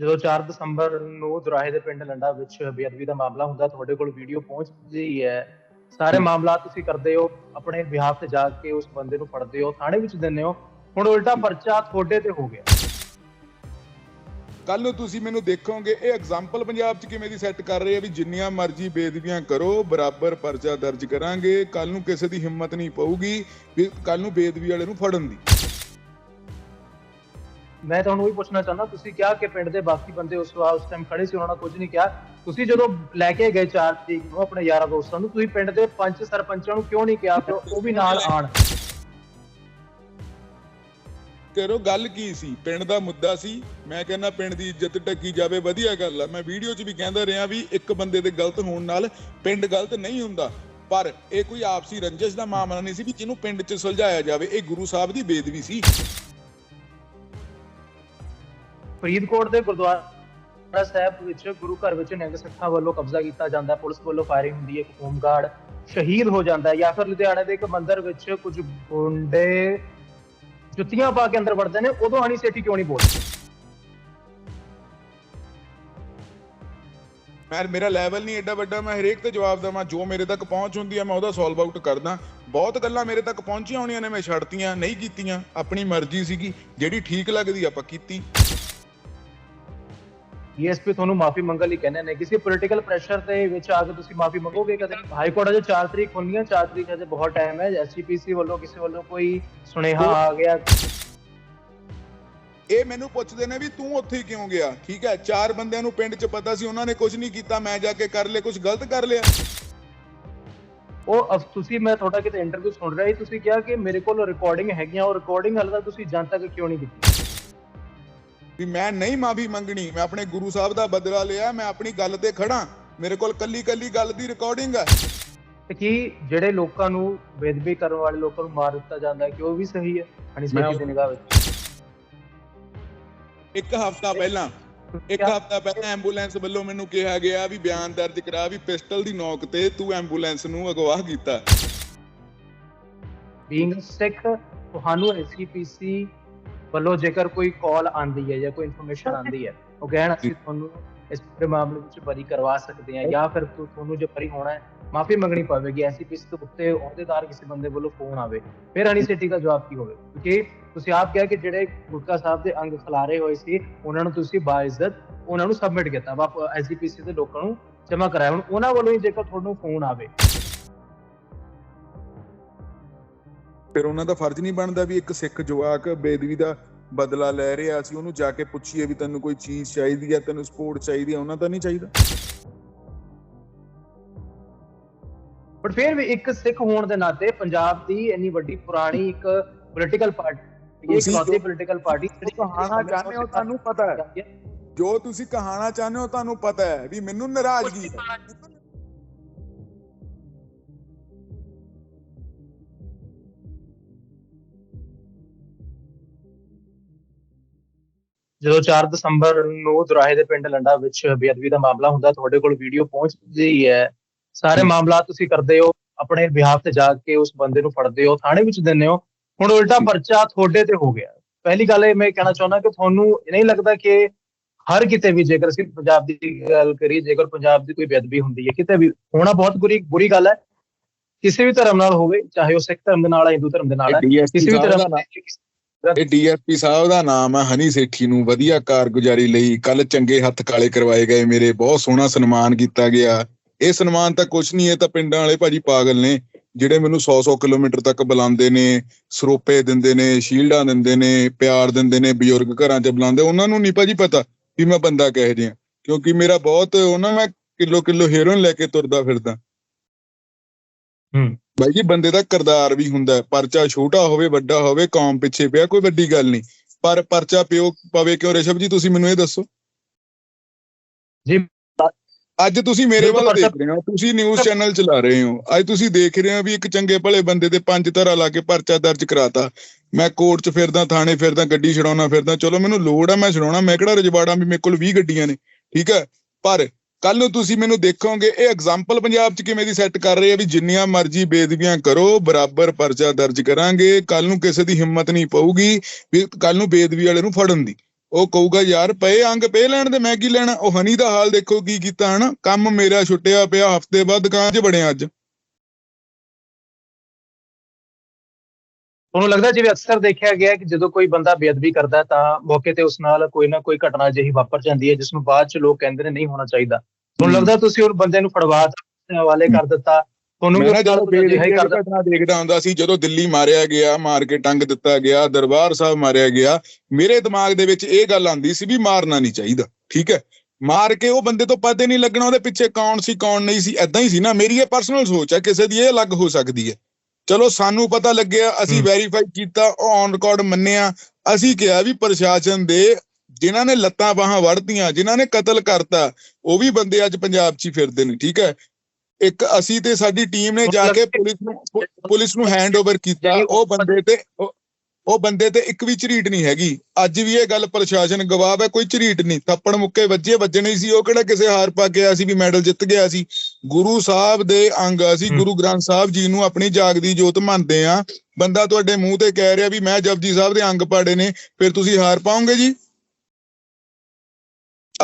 ਜਦੋਂ 4 ਦਸੰਬਰ ਨੂੰ ਦੁਰਾਹੇ ਦੇ ਪਿੰਡ ਲੰਡਾ ਵਿੱਚ ਬੇਅਦਬੀ ਦਾ ਮਾਮਲਾ ਹੁੰਦਾ ਤੁਹਾਡੇ ਕੋਲ ਵੀਡੀਓ ਪਹੁੰਚਦੀ ਹੈ। ਸਾਰੇ ਮਾਮਲਾ ਤੁਸੀਂ ਕਰਦੇ ਹੋ ਆਪਣੇ ਬਿਹਾਫ ਤੇ ਜਾ ਕੇ ਉਸ ਬੰਦੇ ਨੂੰ ਫੜਦੇ ਹੋ ਥਾਣੇ ਵਿੱਚ ਦਿੰਦੇ ਹੋ। ਹੁਣ ਉਲਟਾ ਪਰਚਾ ਤੁਹਾਡੇ ਤੇ ਹੋ ਗਿਆ। ਕੱਲ ਨੂੰ ਤੁਸੀਂ ਮੈਨੂੰ ਦੇਖੋਗੇ ਇਹ ਐਗਜ਼ਾਮਪਲ ਪੰਜਾਬ 'ਚ ਕਿਵੇਂ ਦੀ ਸੈੱਟ ਕਰ ਰਹੇ ਆ ਵੀ ਜਿੰਨੀਆਂ ਮਰਜ਼ੀ ਬੇਦਬੀਆਂ ਕਰੋ ਬਰਾਬਰ ਪਰਚਾ ਦਰਜ ਕਰਾਂਗੇ ਕੱਲ ਨੂੰ ਕਿਸੇ ਦੀ ਹਿੰਮਤ ਨਹੀਂ ਪਊਗੀ ਵੀ ਕੱਲ ਨੂੰ ਬੇਦਬੀ ਵਾਲੇ ਨੂੰ ਫੜਨ ਦੀ। ਮੈਂ ਤੁਹਾਨੂੰ ਵੀ ਪੁੱਛਣਾ ਚਾਹੁੰਦਾ, ਤੁਸੀਂ ਕਿਹਾ ਕਿ ਪਿੰਡ ਦੇ ਬਾਕੀ ਬੰਦੇ ਉਸ ਵਾਰ ਉਸ ਟਾਈਮ ਖੜੇ ਸੀ, ਉਹਨਾਂ ਨੇ ਕੁਝ ਨਹੀਂ ਕਿਹਾ। ਤੁਸੀਂ ਜਦੋਂ ਲੈ ਕੇ ਗਏ 4 ਤਰੀਕ ਨੂੰ ਆਪਣੇ ਯਾਰਾਂ ਦੋਸਤਾਂ ਨੂੰ, ਤੁਸੀਂ ਪਿੰਡ ਦੇ ਪੰਚ ਸਰਪੰਚਾਂ ਨੂੰ ਕਿਉਂ ਨਹੀਂ ਕਿਹਾ? ਕਿ ਉਹ ਵੀ ਨਾਲ ਆਣ। ਕਰੋ ਗੱਲ ਕੀ ਸੀ? ਪਿੰਡ ਦਾ ਮੁੱਦਾ ਸੀ। ਮੈਂ ਕਹਿੰਦਾ ਪਿੰਡ ਦੀ ਇੱਜ਼ਤ ਟੱਕੀ ਜਾਵੇ, ਵਧੀਆ ਗੱਲ ਆ। ਮੈਂ ਵੀਡੀਓ 'ਚ ਵੀ ਕਹਿੰਦਾ ਰਿਹਾ ਵੀ ਇੱਕ ਬੰਦੇ ਦੇ ਗਲਤ ਹੋਣ ਨਾਲ ਪਿੰਡ ਗਲਤ ਨਹੀਂ ਹੁੰਦਾ। ਪਰ ਇਹ ਕੋਈ ਆਪਸੀ ਰੰਜਿਸ਼ ਦਾ ਮਾਮਲਾ ਨਹੀਂ ਸੀ ਵੀ ਜਿਹਨੂੰ ਪਿੰਡ 'ਚ ਸੁਲਝਾਇਆ ਜਾਵੇ, ਇਹ ਗੁਰੂ ਸਾਹਿਬ ਦੀ ਬੇਦਬੀ ਸੀ। ਫਰੀਦਕੋਟ ਦੇ ਗੁਰਦੁਆਰਾ ਸਾਹਿਬ ਵਿੱਚ, ਗੁਰੂ ਘਰ ਵਿੱਚ ਨਿਹੰਗ ਸਿੱਖਾਂ ਵੱਲੋਂ ਕਬਜ਼ਾ ਕੀਤਾ ਜਾਂਦਾ। ਪੁਲਿਸ ਵੱਲੋਂ ਫਾਇਰਿੰਗ ਹੁੰਦੀ ਹੈ, ਇੱਕ ਹੋਮਗਾਰਡ ਸ਼ਹੀਦ ਹੋ ਜਾਂਦਾ ਜਾਂ ਫਿਰ ਲੁਧਿਆਣੇ ਦੇ ਇੱਕ ਮੰਦਿਰ ਵਿੱਚ ਕੁਝ ਗੁੰਡੇ ਜੁੱਤੀਆਂ ਪਾ ਕੇ ਅੰਦਰ ਵੜਦੇ ਨੇ, ਉਦੋਂ ਹਣੀ ਸੇਠੀ ਕਿਉਂ ਨਹੀਂ ਬੋਲਦੀ? ਮੈਂ ਮੇਰਾ ਲੈਵਲ ਨਹੀਂ ਐਡਾ ਵੱਡਾ, ਮੈਂ ਹਰੇਕ ਤੇ ਜਵਾਬ ਦੇਵਾਂ, ਜੋ ਮੇਰੇ ਤੱਕ ਪਹੁੰਚ ਹੁੰਦੀ ਹੈ, ਮੈਂ ਉਹਦਾ ਸੋਲਵ ਆਊਟ ਕਰਦਾ। ਬਹੁਤ ਗੱਲਾਂ ਮੇਰੇ ਤੱਕ ਪਹੁੰਚੀਆਂ ਹੋਣੀਆਂ ਨੇ, ਮੈਂ ਛੱਡਤੀਆਂ, ਨਹੀਂ ਕੀਤੀਆਂ, ਆਪਣੀ ਮਰਜ਼ੀ ਸੀਗੀ, ਜਿਹੜੀ ਠੀਕ ਲੱਗਦੀ ਆਪਾਂ ਕੀਤੀ। ਡੀਐਸਪੀ ਤੁਹਾਨੂੰ ਮਾਫੀ ਮੰਗਣ ਲਈ ਕਹਿੰਦੇ ਨੇ ਕਿਸੇ ਪੋਲੀਟੀਕਲ ਪ੍ਰੈਸ਼ਰ ਦੇ ਵਿੱਚ ਆ ਕੇ ਤੁਸੀਂ ਮਾਫੀ ਮੰਗੋਗੇ ਕਦੇ? ਹਾਈ ਕੋਰਟ ਅਜੇ 4 ਤਰੀਕ ਹੈ 4 ਤਰੀਕ ਅਜੇ ਬਹੁਤ ਟਾਈਮ ਹੈ। ਐਸਜੀਪੀਸੀ ਵੱਲੋਂ ਕਿਸੇ ਵੱਲੋਂ ਕੋਈ ਸੁਨੇਹਾ ਆ ਗਿਆ? ਇਹ ਮੈਨੂੰ ਪੁੱਛਦੇ ਨੇ ਵੀ ਤੂੰ ਉੱਥੇ ਕਿਉਂ ਗਿਆ? ਠੀਕ ਹੈ ਚਾਰ ਬੰਦਿਆਂ ਨੂੰ ਪਿੰਡ 'ਚ ਪਤਾ ਸੀ ਉਹਨਾਂ ਨੇ ਕੁਝ ਨਹੀਂ ਕੀਤਾ ਮੈਂ ਜਾ ਕੇ ਕਰ ਲਿਆ ਕੁਝ ਗਲਤ ਕਰ ਲਿਆ। ਉਹ ਤੁਸੀਂ ਮੈਂ ਤੁਹਾਡਾ ਕਿਤੇ ਇੰਟਰਵਿਊ ਸੁਣ ਰਿਹਾ ਸੀ ਤੁਸੀਂ ਕਿਹਾ ਕਿ ਮੇਰੇ ਕੋਲ ਰਿਕਾਰਡਿੰਗ ਹੈਗੀਆਂ ਉਹ ਰਿਕਾਰਡਿੰਗ ਹਾਲੇ ਤੱਕ ਤੁਸੀਂ ਜਨਤਾ ਤੱਕ ਕਿਉਂ ਨਹੀਂ ਕੀਤੀ? ਵੀ ਮੈਂ ਨਹੀਂ ਮਾਫੀ ਮੰਗਣੀ ਮੈਂ ਆਪਣੇ ਗੁਰੂ ਸਾਹਿਬ ਦਾ ਬਦਲਾ ਲਿਆ ਮੈਂ ਆਪਣੀ ਗੱਲ ਤੇ ਖੜਾ। ਮੇਰੇ ਕੋਲ ਕੱਲੀ ਕੱਲੀ ਗੱਲ ਦੀ ਰਿਕਾਰਡਿੰਗ ਹੈ ਤੇ ਕੀ ਜਿਹੜੇ ਲੋਕਾਂ ਨੂੰ ਬੇਦਬੀ ਕਰਨ ਵਾਲੇ ਲੋਕਾਂ ਨੂੰ ਮਾਰ ਦਿੱਤਾ ਜਾਂਦਾ ਹੈ ਕਿ ਉਹ ਵੀ ਸਹੀ ਹੈ? ਸੇਠੀ ਦੀ ਨਿਗਾਹ ਵਿੱਚ। ਇੱਕ ਹਫ਼ਤਾ ਪਹਿਲਾਂ ਇੱਕ ਹਫ਼ਤਾ ਪਹਿਲਾਂ ਐਂਬੂਲੈਂਸ ਵੱਲੋਂ ਮੈਨੂੰ ਕਿਹਾ ਗਿਆ ਵੀ ਬਿਆਨ ਦਰਜ ਕਰਾ ਵੀ ਪਿਸਟਲ ਦੀ ਨੋਕ ਤੇ ਤੂੰ ਐਂਬੂਲੈਂਸ ਨੂੰ ਅਗਵਾ ਕੀਤਾ। ਬੀਇੰਗ ਸਿੱਖ ਤੁਹਾਨੂੰ ਐਸਜੀਪੀਸੀ ਵੱਲੋਂ ਜੇਕਰ ਕੋਈ ਕਾਲ ਆਂਦੀ ਹੈ ਜਾਂ ਕੋਈ ਇਨਫੋਰਮੇਸ਼ਨ ਆਂਦੀ ਹੈ ਉਹ ਕਹਿਣ ਅਸੀਂ ਤੁਹਾਨੂੰ ਇਸ ਪੂਰੇ ਮਾਮਲੇ ਵਿੱਚ ਬਰੀ ਕਰਵਾ ਸਕਦੇ ਹਾਂ ਜਾਂ ਫਿਰ ਤੁਹਾਨੂੰ ਜੇ ਬਰੀ ਹੋਣਾ ਹੈ ਮਾਫੀ ਮੰਗਣੀ ਪਵੇਗੀ। ਐਸਜੀਪੀਸੀ ਤੋਂ ਉੱਤੇ ਅਹੁਦੇਦਾਰ ਕਿਸੇ ਬੰਦੇ ਵੱਲੋਂ ਫੋਨ ਆਵੇ। ਫਿਰ ਸੇਠੀ ਦਾ ਜਵਾਬ ਕੀ ਹੋਵੇ? ਕਿਉਂਕਿ ਤੁਸੀਂ ਆਪ ਕਿਹਾ ਕਿ ਜਿਹੜੇ ਗੁਟਕਾ ਸਾਹਿਬ ਦੇ ਅੰਗ ਖਿਲਾਰੇ ਹੋਏ ਸੀ ਉਹਨਾਂ ਨੂੰ ਤੁਸੀਂ ਬਾਇਜ਼ਤ ਉਹਨਾਂ ਨੂੰ ਸਬਮਿਟ ਕੀਤਾ। ਵਾਪ ਐਸਜੀਪੀਸੀ ਦੇ ਲੋਕਾਂ ਨੂੰ ਜਮ੍ਹਾਂ ਕਰਾਇਆ। ਹੁਣ ਉਹਨਾਂ ਵੱਲੋਂ ਹੀ ਜੇਕਰ ਤੁਹਾਨੂੰ ਫੋਨ ਆਵੇ। ਫਿਰ ਉਹਨਾਂ ਦਾ ਫਰਜ਼ ਨਹੀਂ ਬਣਦਾ ਵੀ ਇੱਕ ਸਿੱਖ ਜਵਾਕ ਬੇਦਬੀ ਦਾ ਬਦਲਾ ਲੈ ਰਿਹਾ ਸੀ ਉਹਨੂੰ ਜਾ ਕੇ ਪੁੱਛੀਏ ਵੀ ਤੈਨੂੰ ਕੋਈ ਚੀਜ਼ ਚਾਹੀਦੀ ਹੈ ਤੈਨੂੰ ਸਪੋਰਟ ਚਾਹੀਦੀ ਹੈ ਉਹਨਾਂ ਦਾ ਨਹੀਂ ਚਾਹੀਦਾ। ਬਟ ਫਿਰ ਵੀ ਇੱਕ ਸਿੱਖ ਹੋਣ ਦੇ ਨਾਤੇ ਪੰਜਾਬ ਦੀ ਇੰਨੀ ਵੱਡੀ ਪੁਰਾਣੀ ਇੱਕ ਪੋਲੀਟੀਕਲ ਪਾਰਟੀ ਇਕਲੌਤੀ ਜੋ- ਪੋਲੀਟੀਕਲ ਪਾਰਟੀ ਜਿਹੜੀ ਕਹਾਣਾ ਚਾਹੁੰਦੇ ਹੋ ਤੁਹਾਨੂੰ ਪਤਾ ਹੈ। ਜੋ ਤੁਸੀਂ ਕਹਾਣਾ ਚਾਹੁੰਦੇ ਹੋ ਤੁਹਾਨੂੰ ਪਤਾ ਹੈ ਵੀ ਮੈਨੂੰ ਨਾਰਾਜ਼ਗੀ ਹੈ। ਜਦੋਂ 4 ਦਸੰਬਰ ਨੂੰ ਦੁਰਾਹੇ ਦੇ ਪਿੰਡ ਲੰਡਾ ਵਿੱਚ ਬੇਅਦਬੀ ਦਾ ਮਾਮਲਾ ਹੁੰਦਾ ਤੁਹਾਡੇ ਕੋਲ ਵੀਡੀਓ ਪਹੁੰਚਦੀ ਹੈ। ਸਾਰੇ ਮਾਮਲਾ ਤੁਸੀਂ ਕਰਦੇ ਹੋ ਆਪਣੇ ਬਿਹਾਫ ਤੇ ਜਾ ਕੇ ਉਸ ਬੰਦੇ ਨੂੰ ਫੜਦੇ ਹੋ ਥਾਣੇ ਵਿੱਚ ਦਿੰਦੇ ਹੋ। ਹੁਣ ਉਲਟਾ ਪਰਚਾ ਤੁਹਾਡੇ ਤੇ ਹੋ ਗਿਆ। ਪਹਿਲੀ ਗੱਲ ਇਹ ਮੈਂ ਕਹਿਣਾ ਚਾਹੁੰਦਾ ਕਿ ਤੁਹਾਨੂੰ ਨਹੀਂ ਲੱਗਦਾ ਕਿ ਹਰ ਕਿਤੇ ਵੀ ਜੇਕਰ ਅਸੀਂ ਪੰਜਾਬ ਦੀ ਗੱਲ ਕਰੀਏ ਜੇਕਰ ਪੰਜਾਬ ਦੀ ਕੋਈ ਬੇਅਦਬੀ ਹੁੰਦੀ ਹੈ ਕਿਤੇ ਵੀ ਹੋਣਾ ਬਹੁਤ ਬੁਰੀ ਬੁਰੀ ਗੱਲ ਹੈ। ਕਿਸੇ ਵੀ ਧਰਮ ਨਾਲ ਹੋਵੇ ਚਾਹੇ ਉਹ ਸਿੱਖ ਧਰਮ ਦੇ ਨਾਲ ਹੈ ਹਿੰਦੂ ਧਰਮ ਦੇ ਨਾਲ ਹੈ ਕਿਸੇ ਵੀ ਧਰਮ ਨਾਲ ਇਹ ਡੀਐਸਪੀ ਸਾਹਿਬ ਦਾ ਨਾਮ ਹੈ, ਹਨੀ ਸੇਠੀ ਨੂੰ ਵਧੀਆ ਕਾਰਗੁਜ਼ਾਰੀ ਲਈ ਕੱਲ ਚੰਗੇ ਹੱਥ ਕਾਲੇ ਕਰਵਾਏ ਗਏ ਮੇਰੇ, ਬਹੁਤ ਸੋਹਣਾ ਸਨਮਾਨ ਕੀਤਾ ਗਿਆ। ਇਹ ਸਨਮਾਨ ਤਾਂ ਕੁਛ ਨਹੀਂ, ਇਹ ਤਾਂ ਪਿੰਡਾਂ ਵਾਲੇ ਭਾਜੀ ਪਾਗਲ ਨੇ, ਜਿਹੜੇ ਮੈਨੂੰ 100-100 ਕਿਲੋਮੀਟਰ ਤੱਕ ਬੁਲਾਉਂਦੇ ਨੇ, ਸਰੋਪੇ ਦਿੰਦੇ ਨੇ, ਸ਼ੀਲਡਾਂ ਦਿੰਦੇ ਨੇ, ਪਿਆਰ ਦਿੰਦੇ ਨੇ, ਬਜ਼ੁਰਗ ਘਰਾਂ 'ਚ ਬੁਲਾਉਂਦੇ, ਉਹਨਾਂ ਨੂੰ ਨਹੀਂ ਭਾਜੀ ਪਤਾ ਵੀ ਮੈਂ ਬੰਦਾ ਕਿਹੋ ਜਿਹਾ, ਕਿਉਂਕਿ ਮੇਰਾ ਬਹੁਤ ਉਹਨਾਂ ਮੈਂ ਕਿਲੋ ਕਿਲੋ ਹੀਰੋਇਨ ਲੈ ਕੇ ਤੁਰਦਾ ਫਿਰਦਾ। ਹੂੰ। ਬਾਈ ਜੀ ਬੰਦੇ ਦਾ ਕਿਰਦਾਰ ਵੀ ਹੁੰਦਾ। ਪਰਚਾ ਛੋਟਾ ਹੋਵੇ ਵੱਡਾ ਹੋਵੇ ਕੌਮ ਪਿੱਛੇ ਪਿਆ ਕੋਈ ਵੱਡੀ ਗੱਲ ਨਹੀਂ। ਪਰ ਪਰਚਾ ਪਿਓ ਪਵੇ ਕਿਉਂ ਰਿਸ਼ਵ ਜੀ ਤੁਸੀਂ ਮੈਨੂੰ ਇਹ ਦੱਸੋ। ਜੀ। ਅੱਜ ਤੁਸੀਂ ਮੇਰੇ ਵੱਲ ਦੇਖ ਰਹੇ ਹੋ। ਤੁਸੀਂ ਨਿਊਜ਼ ਚੈਨਲ ਚਲਾ ਰਹੇ ਹੋ। ਅੱਜ ਤੁਸੀਂ ਦੇਖ ਰਹੇ ਹੋ ਵੀ ਇੱਕ ਚੰਗੇ ਭਲੇ ਬੰਦੇ ਦੇ ਪੰਜ ਧਾਰਾ ਲਾ ਕੇ ਪਰਚਾ ਦਰਜ ਕਰਾਤਾ। ਮੈਂ ਕੋਰਟ 'ਚ ਫਿਰਦਾ ਥਾਣੇ ਫਿਰਦਾ ਗੱਡੀ ਛਡਾਉਣਾ ਫਿਰਦਾ। ਚਲੋ ਮੈਨੂੰ ਲੋੜ ਆ ਮੈਂ ਛਡਾਉਣਾ। ਮੈਂ ਕਿਹੜਾ ਰਜਵਾੜਾ ਵੀ ਮੇਰੇ ਕੋਲ 20 ਗੱਡੀਆਂ ਨੇ। ਠੀਕ ਹੈ। ਪਰ ਕੱਲ ਨੂੰ ਤੁਸੀਂ ਮੈਨੂੰ ਦੇਖੋਗੇ, ਇਹ ਐਗਜ਼ਾਮਪਲ ਪੰਜਾਬ 'ਚ ਕਿਵੇਂ ਦੀ ਸੈੱਟ ਕਰ ਰਹੇ ਆ ਵੀ ਜਿੰਨੀਆਂ ਮਰਜ਼ੀ ਬੇਦਬੀਆਂ ਕਰੋ, ਬਰਾਬਰ ਪਰਚਾ ਦਰਜ ਕਰਾਂਗੇ ਕੱਲ ਨੂੰ ਕਿਸੇ ਦੀ ਹਿੰਮਤ ਨਹੀਂ ਪਊਗੀ ਵੀ ਕੱਲ ਨੂੰ ਬੇਦਬੀ ਵਾਲੇ ਨੂੰ ਫੜਨ ਦੀ। ਉਹ ਕਹੂਗਾ, ਯਾਰ ਪਏ ਅੰਗ ਪਏ ਲੈਣ ਦੇ, ਮੈਂ ਕੀ ਲੈਣਾ? ਉਹ ਹਨੀ ਦਾ ਹਾਲ ਦੇਖੋ ਕੀ ਕੀਤਾ, ਹਨਾ? ਕੰਮ ਮੇਰਾ ਛੁੱਟਿਆ ਪਿਆ, ਹਫ਼ਤੇ ਬਾਅਦ ਦੁਕਾਨ 'ਚ ਬੜਿਆ ਅੱਜ। ਤੁਹਾਨੂੰ ਲੱਗਦਾ ਜਿਵੇਂ ਅਕਸਰ ਦੇਖਿਆ ਗਿਆ ਕਿ ਜਦੋਂ ਕੋਈ ਬੰਦਾ ਬੇਅਦਬੀ ਕਰਦਾ ਤਾਂ ਮੌਕੇ ਤੇ ਉਸ ਨਾਲ ਕੋਈ ਨਾ ਕੋਈ ਘਟਨਾ ਅਜਿਹੀ ਵਾਪਰ ਜਾਂਦੀ ਹੈ ਜਿਸ ਨੂੰ ਬਾਅਦ ਚ ਲੋਕ ਕਹਿੰਦੇ ਨੇ ਨਹੀਂ ਹੋਣਾ ਚਾਹੀਦਾ। ਤੁਹਾਨੂੰ। ਲੱਗਦਾ ਤੁਸੀਂ ਉਹ ਬੰਦੇ ਨੂੰ ਫੜਵਾ ਦਿੱਤਾ ਹਵਾਲੇ ਕਰ ਦਿੱਤਾ ਤੁਹਾਨੂੰ ਮੈਂ ਨਾ ਉਸ ਨਾਲ ਜਦੋਂ ਕੁਝ ਅਜਿਹਾ ਹੀ ਬੇਦਿਲ ਕਰਦਾ ਘਟਨਾ ਦੇਖਦਾ ਹੁੰਦਾ ਸੀ ਜਦੋਂ ਦਿੱਲੀ ਮਾਰਿਆ ਗਿਆ ਮਾਰ ਕੇ ਟੰਗ ਦਿੱਤਾ ਗਿਆ ਦਰਬਾਰ ਸਾਹਿਬ ਮਾਰਿਆ ਗਿਆ ਮੇਰੇ ਦਿਮਾਗ ਦੇ ਵਿੱਚ ਇਹ ਗੱਲ ਆਂਦੀ ਸੀ ਵੀ ਮਾਰਨਾ ਨਹੀਂ ਚਾਹੀਦਾ ਠੀਕ ਹੈ? ਮਾਰ ਕੇ ਉਹ ਬੰਦੇ ਤੋਂ ਪਤਾ ਨਹੀਂ ਲੱਗਣਾ ਉਹਦੇ ਪਿੱਛੇ ਕੌਣ ਸੀ ਕੌਣ ਨਹੀਂ ਸੀ ਐਦਾਂ ਹੀ ਸੀ ਨਾ ਮੇਰੀ ਇਹ ਪਰਸਨਲ ਸੋਚ ਹੈ ਕਿਸੇ ਦੀ ਇਹ ਅਲੱਗ ਹੋ ਸਕਦੀ ਹੈ। ਚਲੋ ਸਾਨੂੰ ਪਤਾ ਲੱਗਿਆ ਅਸੀਂ। ਵੈਰੀਫਾਈ ਕੀਤਾ ਉਹ ਔਨ ਰਿਕਾਰਡ ਮੰਨਿਆ। ਅਸੀਂ ਕਿਹਾ ਵੀ ਪ੍ਰਸ਼ਾਸਨ ਦੇ ਜਿਨ੍ਹਾਂ ਨੇ ਲੱਤਾਂ ਬਾਹਾਂ ਵੜਤੀਆਂ ਜਿਨ੍ਹਾਂ ਨੇ ਕਤਲ ਕਰਤਾ ਉਹ ਵੀ ਬੰਦੇ ਅੱਜ ਪੰਜਾਬ 'ਚ ਹੀ ਫਿਰਦੇ ਨੇ ਠੀਕ ਹੈ? ਇੱਕ ਅਸੀਂ ਤੇ ਸਾਡੀ ਟੀਮ ਨੇ ਜਾ ਕੇ ਪੁਲਿਸ ਨੂੰ ਪੁਲਿਸ ਨੂੰ ਹੈਂਡਓਵਰ ਕੀਤਾ। ਉਹ ਬੰਦੇ ਤੇ ਉਹ- ਉਹ ਬੰਦੇ ਤੇ ਇੱਕ ਵੀ ਝਰੀਟ ਨਹੀਂ ਹੈਗੀ। ਅੱਜ ਵੀ ਇਹ ਗੱਲ ਪ੍ਰਸ਼ਾਸਨ ਗਵਾਹ ਹੈ ਕੋਈ ਝਰੀਟ ਨਹੀਂ। ਥੱਪੜ ਮੁੱਕੇ ਵੱਜੇ ਵੱਜਣੇ ਸੀ ਉਹ ਕਿਹੜਾ ਕਿਸੇ ਹਾਰ ਪਾ ਕੇ ਆਇਆ ਸੀ ਵੀ ਮੈਡਲ ਜਿੱਤ ਗਿਆ ਸੀ? ਗੁਰੂ ਸਾਹਿਬ ਦੇ ਅੰਗ ਅਸੀਂ। ਗੁਰੂ ਗ੍ਰੰਥ ਸਾਹਿਬ ਜੀ ਨੂੰ ਆਪਣੀ ਜਾਗਦੀ ਜੋਤ ਮੰਨਦੇ ਆ। ਬੰਦਾ ਤੁਹਾਡੇ ਮੂੰਹ ਤੇ ਕਹਿ ਰਿਹਾ ਵੀ ਮੈਂ ਜਪਜੀ ਸਾਹਿਬ ਦੇ ਅੰਗ ਪਾੜੇ ਨੇ ਫਿਰ ਤੁਸੀਂ ਹਾਰ ਪਾਓਗੇ ਜੀ?